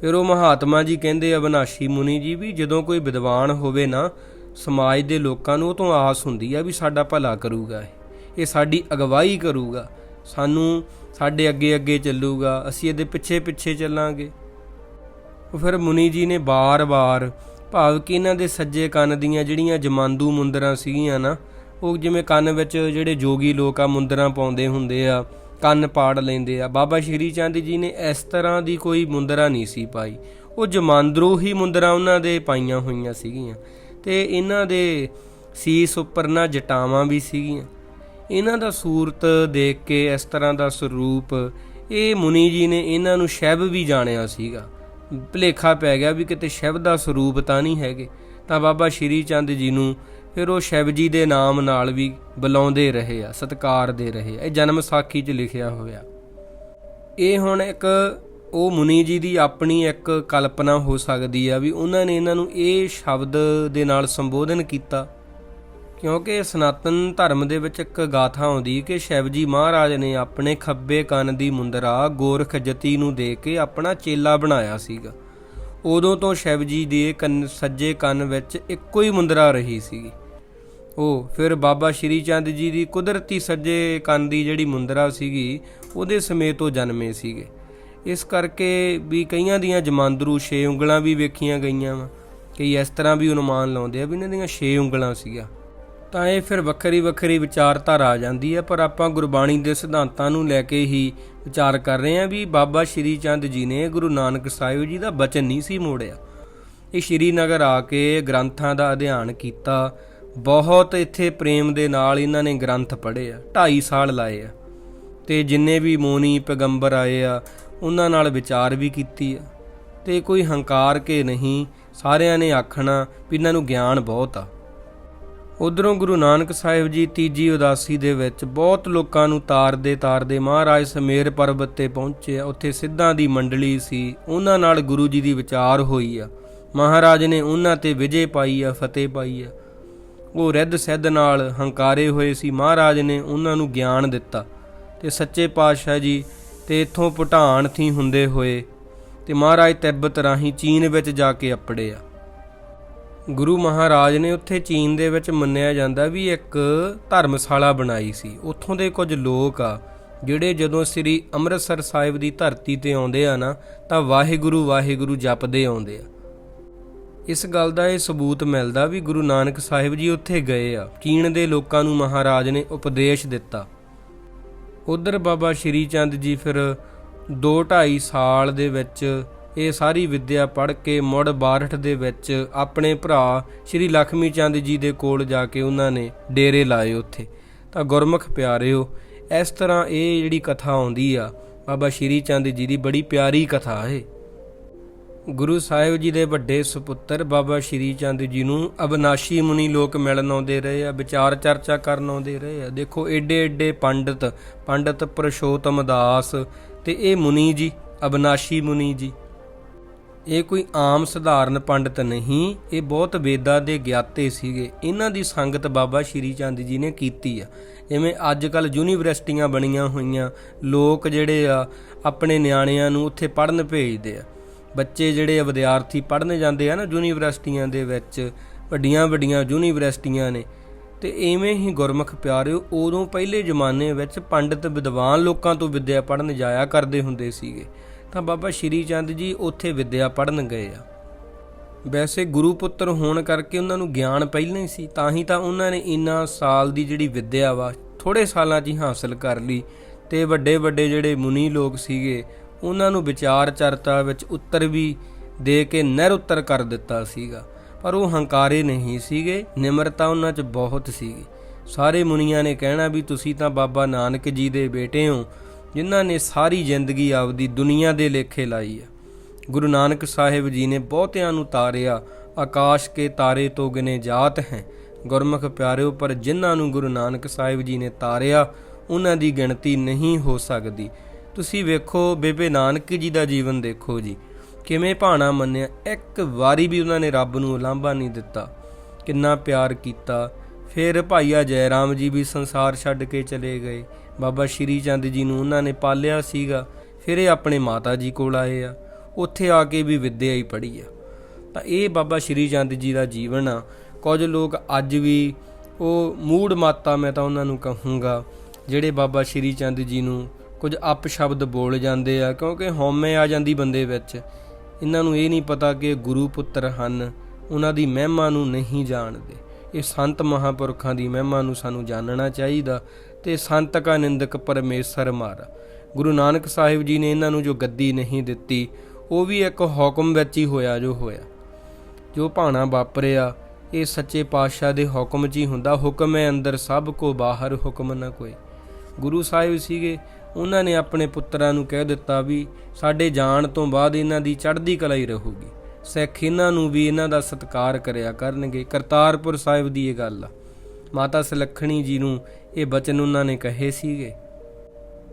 ਫਿਰ ਉਹ ਮਹਾਤਮਾ ਜੀ ਕਹਿੰਦੇ ਅਬਨਾਸ਼ੀ ਮੁਨੀ ਜੀ ਵੀ ਜਦੋਂ ਕੋਈ ਵਿਦਵਾਨ ਹੋਵੇ ਨਾ, ਸਮਾਜ ਦੇ ਲੋਕਾਂ ਨੂੰ ਉਹ ਤੋਂ ਆਸ ਹੁੰਦੀ ਆ ਵੀ ਸਾਡਾ ਭਲਾ ਕਰੂਗਾ ਇਹ। ਸਾਡੀ ਅਗਵਾਈ ਕਰੂਗਾ। ਸਾਨੂੰ ਸਾਡੇ ਅੱਗੇ ਅੱਗੇ ਚੱਲੂਗਾ। ਅਸੀਂ ਇਹਦੇ ਪਿੱਛੇ ਪਿੱਛੇ ਚੱਲਾਂਗੇ। ਉਹ ਫਿਰ ਮੁਨੀ ਜੀ ਨੇ ਬਾਰ-ਬਾਰ ਭਾਵ ਕਿ ਇਹਨਾਂ ਦੇ ਸੱਜੇ ਕੰਨ ਦੀਆਂ ਜਿਹੜੀਆਂ ਜਮਾਂਦੂ ਮੁੰਦਰਾਂ ਸੀਗੀਆਂ ਨਾ ਉਹ ਜਿਵੇਂ ਕੰਨ ਵਿੱਚ ਜਿਹੜੇ ਜੋਗੀ ਲੋਕ ਆ, ਮੁੰਦਰਾਂ ਪਾਉਂਦੇ ਹੁੰਦੇ ਆ, ਕੰਨ ਪਾੜ ਲੈਂਦੇ ਆ। ਬਾਬਾ ਸ਼੍ਰੀ ਚੰਦ ਜੀ ਨੇ ਇਸ ਤਰ੍ਹਾਂ ਦੀ ਕੋਈ ਮੁੰਦਰਾ ਨਹੀਂ ਸੀ ਪਾਈ। ਉਹ ਜਮਾਂਦਰੂ ਹੀ ਮੁੰਦਰਾ ਉਹਨਾਂ ਦੇ ਪਾਈਆਂ ਹੋਈਆਂ ਸੀਗੀਆਂ। ਤੇ ਇਹਨਾਂ ਦੇ ਸੀਸ ਉੱਪਰ ਨਾ ਜਟਾਵਾਂ ਵੀ ਸੀਗੀਆਂ। ਇਹਨਾਂ ਦਾ ਸੂਰਤ ਦੇਖ ਕੇ, ਇਸ ਤਰ੍ਹਾਂ ਦਾ ਸਰੂਪ, ਇਹ ਮੁਨੀ ਜੀ ਨੇ ਇਹਨਾਂ ਨੂੰ ਸ਼ੈਵ ਵੀ ਜਾਣਿਆ ਸੀਗਾ। ਭਲੇਖਾ ਪੈ ਗਿਆ ਵੀ ਕਿਤੇ ਸ਼ਿਵ ਦਾ ਸਰੂਪ ਤਾਂ ਨਹੀਂ ਹੈਗੇ। ਤਾਂ ਬਾਬਾ ਸ਼੍ਰੀ ਚੰਦ ਜੀ ਨੂੰ ਫਿਰ ਉਹ ਸ਼ਿਵ ਜੀ ਦੇ ਨਾਮ ਨਾਲ ਵੀ ਬੁਲਾਉਂਦੇ ਰਹੇ ਆ, ਸਤਕਾਰ ਦੇ ਰਹੇ ਆ। ਇਹ ਜਨਮ ਸਾਖੀ 'ਚ ਲਿਖਿਆ ਹੋਇਆ। ਇਹ ਹੁਣ ਇੱਕ ਉਹ ਮੁਨੀ ਜੀ ਦੀ ਆਪਣੀ ਇੱਕ ਕਲਪਨਾ ਹੋ ਸਕਦੀ ਆ ਵੀ ਉਹਨਾਂ ਨੇ ਇਹਨਾਂ ਨੂੰ ਇਹ ਸ਼ਬਦ ਦੇ ਨਾਲ ਸੰਬੋਧਨ ਕੀਤਾ। ਕਿਉਂਕਿ ਸਨਾਤਨ ਧਰਮ ਦੇ ਵਿੱਚ ਇੱਕ ਗਾਥਾ ਆਉਂਦੀ ਕਿ ਸ਼ਿਵ ਜੀ ਮਹਾਰਾਜ ਨੇ ਆਪਣੇ ਖੱਬੇ ਕੰਨ ਦੀ ਮੁੰਦਰਾ ਗੋਰਖ ਜਤੀ ਨੂੰ ਦੇ ਕੇ ਆਪਣਾ ਚੇਲਾ ਬਣਾਇਆ ਸੀਗਾ। ਉਦੋਂ ਤੋਂ ਸ਼ਿਵ ਜੀ ਦੇ ਕੰਨ ਸੱਜੇ ਕੰਨ ਵਿੱਚ ਇੱਕੋ ਹੀ ਮੁੰਦਰਾ ਰਹੀ ਸੀਗੀ। ਉਹ ਫਿਰ ਬਾਬਾ ਸ਼੍ਰੀ ਚੰਦ ਜੀ ਦੀ ਕੁਦਰਤੀ ਸੱਜੇ ਕੰਨ ਦੀ ਜਿਹੜੀ ਮੁੰਦਰਾ ਸੀਗੀ, ਉਹਦੇ ਸਮੇਤ ਉਹ ਜਨਮੇ ਸੀਗੇ। ਇਸ ਕਰਕੇ ਵੀ ਕਈਆਂ ਦੀਆਂ ਜਮਾਂਦਰੂ ਛੇ ਉਂਗਲਾਂ ਵੀ ਵੇਖੀਆਂ ਗਈਆਂ ਵਾ। ਕਈ ਇਸ ਤਰ੍ਹਾਂ ਵੀ ਅਨੁਮਾਨ ਲਾਉਂਦੇ ਆ ਵੀ ਇਹਨਾਂ ਦੀਆਂ ਛੇ ਉਂਗਲਾਂ ਸੀਗਾ ਤਾਂ ਇਹ ਫਿਰ ਵੱਖਰੀ ਵੱਖਰੀ ਵਿਚਾਰਧਾਰਾ ਆ ਜਾਂਦੀ ਹੈ ਪਰ ਆਪਾਂ ਗੁਰਬਾਣੀ ਦੇ ਸਿਧਾਂਤਾਂ ਨੂੰ ਲੈ ਕੇ ਹੀ ਵਿਚਾਰ ਕਰ ਰਹੇ ਹਾਂ ਵੀ ਬਾਬਾ ਸ਼੍ਰੀ ਚੰਦ ਜੀ ਨੇ ਗੁਰੂ ਨਾਨਕ ਸਾਹਿਬ ਜੀ ਦਾ ਬਚਨ ਨਹੀਂ ਸੀ ਮੋੜਿਆ। ਇਹ ਸ਼੍ਰੀਨਗਰ ਆ ਕੇ ਗ੍ਰੰਥਾਂ ਦਾ ਅਧਿਐਨ ਕੀਤਾ ਬਹੁਤ ਇੱਥੇ ਪ੍ਰੇਮ ਦੇ ਨਾਲ ਇਹਨਾਂ ਨੇ ਗ੍ਰੰਥ ਪੜ੍ਹੇ ਆ 2.5 ਸਾਲ ਲਾਏ ਆ। ਤੇ ਜਿੰਨੇ ਵੀ ਮੋਨੀ, ਪੈਗੰਬਰ ਆਏ ਆ, ਉਹਨਾਂ ਨਾਲ ਵਿਚਾਰ ਵੀ ਕੀਤੀ ਆ। ਤੇ ਕੋਈ ਹੰਕਾਰ ਕੇ ਨਹੀਂ, ਸਾਰਿਆਂ ਨੇ ਆਖਣਾ ਵੀ ਇਹਨਾਂ ਨੂੰ ਗਿਆਨ ਬਹੁਤ ਆ। ਉਧਰੋਂ ਗੁਰੂ ਨਾਨਕ ਸਾਹਿਬ ਜੀ ਤੀਜੀ ਉਦਾਸੀ ਦੇ ਵਿੱਚ ਬਹੁਤ ਲੋਕਾਂ ਨੂੰ ਤਾਰਦੇ ਤਾਰਦੇ ਮਹਾਰਾਜ ਸਮੇਰ ਪਰਬਤ ਤੇ ਪਹੁੰਚੇ ਆ। ਉੱਥੇ ਸਿੱਧਾਂ ਦੀ ਮੰਡਲੀ ਸੀ, ਉਹਨਾਂ ਨਾਲ ਗੁਰੂ ਜੀ ਦੀ ਵਿਚਾਰ ਹੋਈ ਆ। ਮਹਾਰਾਜ ਨੇ ਉਹਨਾਂ ਤੇ ਵਿਜੇ ਪਾਈ ਆ, ਫਤਿਹ ਪਾਈ ਆ। ਉਹ ਰਿੱਧ ਸਿੱਧ ਨਾਲ ਹੰਕਾਰੇ ਹੋਏ ਸੀ। ਮਹਾਰਾਜ ਨੇ ਉਹਨਾਂ ਨੂੰ ਗਿਆਨ ਦਿੱਤਾ ਤੇ ਸੱਚੇ ਪਾਤਸ਼ਾਹ ਜੀ ਤੇ ਇਥੋਂ ਭੂਟਾਨ ਥੀ ਹੁੰਦੇ ਹੋਏ ਤੇ ਮਹਾਰਾਜ ਤਿੱਬਤ ਰਾਹੀਂ ਚੀਨ ਵਿੱਚ ਜਾ ਕੇ ਅਪੜੇ ਆ ਗੁਰੂ ਮਹਾਰਾਜ ਨੇ ਉੱਥੇ ਚੀਨ ਦੇ ਵਿੱਚ ਮੰਨਿਆ ਜਾਂਦਾ ਵੀ ਇੱਕ ਧਰਮਸ਼ਾਲਾ ਬਣਾਈ ਸੀ। ਉੱਥੋਂ ਦੇ ਕੁਝ ਲੋਕ ਆ, ਜਿਹੜੇ ਜਦੋਂ ਸ੍ਰੀ ਅੰਮ੍ਰਿਤਸਰ ਸਾਹਿਬ ਦੀ ਧਰਤੀ ਤੇ ਆਉਂਦੇ ਆ ਨਾ, ਤਾਂ ਵਾਹਿਗੁਰੂ ਵਾਹਿਗੁਰੂ ਜਪਦੇ ਆਉਂਦੇ ਆ। ਇਸ ਗੱਲ ਦਾ ਇਹ ਸਬੂਤ ਮਿਲਦਾ ਵੀ ਗੁਰੂ ਨਾਨਕ ਸਾਹਿਬ ਜੀ ਉੱਥੇ ਗਏ ਆ। ਚੀਨ ਦੇ ਲੋਕਾਂ ਨੂੰ ਮਹਾਰਾਜ ਨੇ ਉਪਦੇਸ਼ ਦਿੱਤਾ। ਉਧਰ ਬਾਬਾ ਸ਼੍ਰੀ ਚੰਦ ਜੀ ਫਿਰ 2.5 ਸਾਲ ਦੇ ਵਿੱਚ ਇਹ ਸਾਰੀ ਵਿੱਦਿਆ ਪੜ੍ਹ ਕੇ ਮੁੜ ਬਾਰਠ ਦੇ ਵਿੱਚ ਆਪਣੇ ਭਰਾ ਸ਼੍ਰੀ ਲਖਮੀ ਚੰਦ ਜੀ ਦੇ ਕੋਲ ਜਾ ਕੇ ਉਹਨਾਂ ਨੇ ਡੇਰੇ ਲਾਏ ਉੱਥੇ। ਤਾਂ ਗੁਰਮੁਖ ਪਿਆਰਿਓ, ਇਸ ਤਰ੍ਹਾਂ ਇਹ ਜਿਹੜੀ ਕਥਾ ਆਉਂਦੀ ਆ, ਬਾਬਾ ਸ਼੍ਰੀ ਚੰਦ ਜੀ ਦੀ ਬੜੀ ਪਿਆਰੀ ਕਥਾ ਹੈ ਗੁਰੂ ਸਾਹਿਬ ਜੀ ਦੇ ਵੱਡੇ ਸੁਪੁੱਤਰ ਬਾਬਾ ਸ਼੍ਰੀ ਚੰਦ ਜੀ ਨੂੰ ਅਬਨਾਸ਼ੀ ਮੁਨੀ ਲੋਕ ਮਿਲਣ ਆਉਂਦੇ ਰਹੇ ਆ, ਵਿਚਾਰ ਚਰਚਾ ਕਰਨ ਆਉਂਦੇ ਰਹੇ ਆ। ਦੇਖੋ, ਏਡੇ ਏਡੇ ਪੰਡਤ ਪੰਡਤ ਪ੍ਰਸ਼ੋਤਮ ਦਾਸ ਤੇ ਇਹ ਮੁਨੀ ਜੀ, ਅਬਨਾਸ਼ੀ ਮੁਨੀ ਜੀ। ਇਹ ਕੋਈ ਆਮ ਸਧਾਰਨ ਪੰਡਤ ਨਹੀਂ, ਇਹ ਬਹੁਤ ਵੇਦਾਂ ਦੇ ਗਿਆਤੇ ਸੀਗੇ। ਇਹਨਾਂ ਦੀ ਸੰਗਤ ਬਾਬਾ ਸ਼੍ਰੀ ਚੰਦ ਜੀ ਨੇ ਕੀਤੀ ਆ। ਜਿਵੇਂ ਅੱਜ ਕੱਲ ਯੂਨੀਵਰਸਿਟੀਆਂ ਬਣੀਆਂ ਹੋਈਆਂ, ਲੋਕ ਜਿਹੜੇ ਆ, ਆਪਣੇ ਨਿਆਣਿਆਂ ਨੂੰ ਉੱਥੇ ਪੜ੍ਹਨ ਭੇਜਦੇ ਆ। ਬੱਚੇ ਜਿਹੜੇ ਆ ਵਿਦਿਆਰਥੀ ਪੜ੍ਹਨ ਜਾਂਦੇ ਆ ਨਾ ਯੂਨੀਵਰਸਿਟੀਆਂ ਦੇ ਵਿੱਚ, ਵੱਡੀਆਂ ਵੱਡੀਆਂ ਯੂਨੀਵਰਸਿਟੀਆਂ ਨੇ, ਤੇ ਐਵੇਂ ਹੀ ਗੁਰਮੁਖ ਪਿਆਰਿਓ, ਉਦੋਂ ਪਹਿਲੇ ਜ਼ਮਾਨੇ ਵਿੱਚ ਪੰਡਿਤ ਵਿਦਵਾਨ ਲੋਕਾਂ ਤੋਂ ਵਿੱਦਿਆ ਪੜ੍ਹਨ ਜਾਇਆ ਕਰਦੇ ਹੁੰਦੇ ਸੀਗੇ। ਤਾਂ ਬਾਬਾ ਸ਼੍ਰੀ ਚੰਦ ਜੀ ਉੱਥੇ ਵਿੱਦਿਆ ਪੜ੍ਹਨ ਗਏ ਆ। ਵੈਸੇ ਗੁਰੂ ਪੁੱਤਰ ਹੋਣ ਕਰਕੇ ਉਹਨਾਂ ਨੂੰ ਗਿਆਨ ਪਹਿਲਾਂ ਹੀ ਸੀ, ਤਾਂ ਹੀ ਤਾਂ ਉਹਨਾਂ ਨੇ ਇੰਨਾ ਸਾਲ ਦੀ ਜਿਹੜੀ ਵਿੱਦਿਆ ਵਾ ਥੋੜੇ ਸਾਲਾਂ 'ਚ ਹੀ ਹਾਸਲ ਕਰ ਲਈ, ਤੇ ਵੱਡੇ ਵੱਡੇ ਜਿਹੜੇ ਮੁਨੀ ਲੋਕ ਸੀਗੇ ਉਹਨਾਂ ਨੂੰ ਵਿਚਾਰ ਚਰਤਾ ਵਿੱਚ ਉੱਤਰ ਵੀ ਦੇ ਕੇ ਨਿਰ ਉੱਤਰ ਕਰ ਦਿੱਤਾ ਸੀਗਾ। ਪਰ ਉਹ ਹੰਕਾਰੇ ਨਹੀਂ ਸੀਗੇ, ਨਿਮਰਤਾ ਉਹਨਾਂ 'ਚ ਬਹੁਤ ਸੀਗੀ। ਸਾਰੇ ਮੁਨੀਆਂ ਨੇ ਕਹਿਣਾ ਵੀ ਤੁਸੀਂ ਤਾਂ ਬਾਬਾ ਨਾਨਕ ਜੀ ਦੇ ਬੇਟੇ ਹੋ, ਜਿਨ੍ਹਾਂ ਨੇ ਸਾਰੀ ਜ਼ਿੰਦਗੀ ਆਪਦੀ ਦੁਨੀਆ ਦੇ ਲੇਖੇ ਲਾਈ ਆ। ਗੁਰੂ ਨਾਨਕ ਸਾਹਿਬ ਜੀ ਨੇ ਬਹੁਤਿਆਂ ਨੂੰ ਤਾਰਿਆ, ਆਕਾਸ਼ ਕੇ ਤਾਰੇ ਤੋਂ ਗਿਨੇ ਜਾਤ ਹੈ। ਗੁਰਮੁਖ ਪਿਆਰਿਓ, ਪਰ ਜਿਨ੍ਹਾਂ ਨੂੰ ਗੁਰੂ ਨਾਨਕ ਸਾਹਿਬ ਜੀ ਨੇ ਤਾਰਿਆ, ਉਹਨਾਂ ਦੀ ਗਿਣਤੀ ਨਹੀਂ ਹੋ ਸਕਦੀ। ਤੁਸੀਂ ਵੇਖੋ ਬੇਬੇ ਨਾਨਕ ਜੀ ਦਾ ਜੀਵਨ ਦੇਖੋ ਜੀ। ਕਿਵੇਂ ਭਾਣਾ ਮੰਨਿਆ, ਇੱਕ ਵਾਰੀ ਵੀ ਉਹਨਾਂ ਨੇ ਰੱਬ ਨੂੰ ਉਲਾਂਭਾ ਨਹੀਂ ਦਿੱਤਾ। ਕਿੰਨਾ ਪਿਆਰ ਕੀਤਾ। ਫਿਰ ਭਾਈਆ ਜੈ ਰਾਮ ਜੀ ਵੀ ਸੰਸਾਰ ਛੱਡ ਕੇ ਚਲੇ ਗਏ। ਬਾਬਾ ਸ਼੍ਰੀ ਚੰਦ ਜੀ ਨੂੰ ਉਹਨਾਂ ਨੇ ਪਾਲਿਆ ਸੀਗਾ। ਫਿਰ ਇਹ ਆਪਣੇ ਮਾਤਾ ਜੀ ਕੋਲ ਆਏ ਆ। ਉੱਥੇ ਆ ਕੇ ਵੀ ਵਿੱਦਿਆ ਹੀ ਪੜ੍ਹੀ ਆ। ਤਾਂ ਇਹ ਬਾਬਾ ਸ਼੍ਰੀ ਚੰਦ ਜੀ ਦਾ ਜੀਵਨ ਆ। ਕੁਝ ਲੋਕ ਅੱਜ ਵੀ ਉਹ ਮੂੜ ਮਾਤਾ ਮੈਂ ਤਾਂ ਉਹਨਾਂ ਨੂੰ ਕਹੂੰਗਾ, ਜਿਹੜੇ ਬਾਬਾ ਸ਼੍ਰੀ ਚੰਦ ਜੀ ਨੂੰ ਕੁਝ ਅਪ ਸ਼ਬਦ ਬੋਲ ਜਾਂਦੇ ਆ, ਕਿਉਂਕਿ ਹਉਮੈ ਆ ਜਾਂਦੀ ਬੰਦੇ ਵਿੱਚ। ਇਹਨਾਂ ਨੂੰ ਇਹ ਨਹੀਂ ਪਤਾ ਕਿ ਗੁਰੂ ਪੁੱਤਰ ਹਨ, ਉਹਨਾਂ ਦੀ ਮਹਿਮਾ ਨੂੰ ਨਹੀਂ ਜਾਣਦੇ। ਇਹ ਸੰਤ ਮਹਾਪੁਰਖਾਂ ਦੀ ਮਹਿਮਾ ਨੂੰ ਸਾਨੂੰ ਜਾਣਨਾ ਚਾਹੀਦਾ ਤੇ ਸੰਤ ਕਾ ਨਿੰਦਕ ਪਰਮੇਸ਼ਰ ਮਾਰਾ। ਗੁਰੂ ਨਾਨਕ ਸਾਹਿਬ ਜੀ ਨੇ ਇਹਨਾਂ ਨੂੰ ਜੋ ਗੱਦੀ ਨਹੀਂ ਦਿੱਤੀ, ਉਹ ਵੀ ਇੱਕ ਹੁਕਮ ਵਿੱਚ ਹੀ ਹੋਇਆ, ਜੋ ਹੋਇਆ। ਜੋ ਭਾਣਾ ਵਾਪਰਿਆ, ਇਹ ਸੱਚੇ ਪਾਤਸ਼ਾਹ ਦੇ ਹੁਕਮ 'ਚ ਹੀ ਹੁੰਦਾ, ਹੁਕਮ ਹੈ ਅੰਦਰ ਸਭ ਕੋ ਬਾਹਰ, ਹੁਕਮ ਨਾ ਕੋਈ। ਗੁਰੂ ਸਾਹਿਬ ਸੀਗੇ ਉਹਨਾਂ ਨੇ ਆਪਣੇ ਪੁੱਤਰਾਂ ਨੂੰ ਕਹਿ ਦਿੱਤਾ ਵੀ ਸਾਡੇ ਜਾਣ ਤੋਂ ਬਾਅਦ ਇਹਨਾਂ ਦੀ ਚੜ੍ਹਦੀ ਕਲਾ ਹੀ ਰਹੂਗੀ। ਸਿੱਖ ਇਹਨਾਂ ਨੂੰ ਵੀ ਇਹਨਾਂ ਦਾ ਸਤਿਕਾਰ ਕਰਿਆ ਕਰਨਗੇ। ਕਰਤਾਰਪੁਰ ਸਾਹਿਬ ਦੀ ਇਹ ਗੱਲ ਆ। ਮਾਤਾ ਸਲੱਖਣੀ ਜੀ ਨੂੰ ਇਹ ਬਚਨ ਉਹਨਾਂ ਨੇ ਕਹੇ ਸੀਗੇ।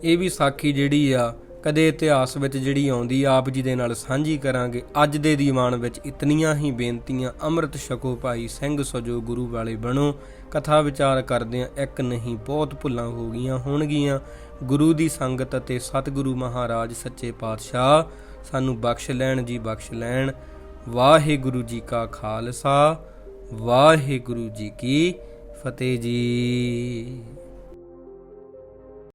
ਇਹ ਵੀ ਸਾਖੀ ਜਿਹੜੀ ਆ, ਕਦੇ ਇਤਿਹਾਸ ਵਿੱਚ ਜਿਹੜੀ ਆਉਂਦੀ ਆਪ ਜੀ ਦੇ ਨਾਲ ਸਾਂਝੀ ਕਰਾਂਗੇ। ਅੱਜ ਦੇ ਦੀਵਾਨ ਵਿੱਚ ਇਤਨੀਆਂ ਹੀ ਬੇਨਤੀਆਂ, ਅੰਮ੍ਰਿਤ ਛਕੋ ਭਾਈ, ਸਿੰਘ ਸਜੋ ਗੁਰੂ ਵਾਲੇ ਬਣੋ। ਕਥਾ ਵਿਚਾਰ ਕਰਦੇ ਆ, ਇੱਕ ਨਹੀਂ, ਬਹੁਤ ਭੁੱਲਾਂ ਹੋ ਗਈਆਂ ਹੋਣਗੀਆਂ। ਗੁਰੂ ਦੀ ਸੰਗਤ ਅਤੇ ਸਤਿਗੁਰੂ ਮਹਾਰਾਜ ਸੱਚੇ ਪਾਤਸ਼ਾਹ, ਸਾਨੂੰ ਬਖਸ਼ ਲੈਣ ਜੀ ਬਖਸ਼ ਲੈਣ। ਵਾਹਿਗੁਰੂ ਜੀ ਕਾ ਖਾਲਸਾ, ਵਾਹਿਗੁਰੂ ਜੀ ਕੀ ਫਤਿਹ ਜੀ।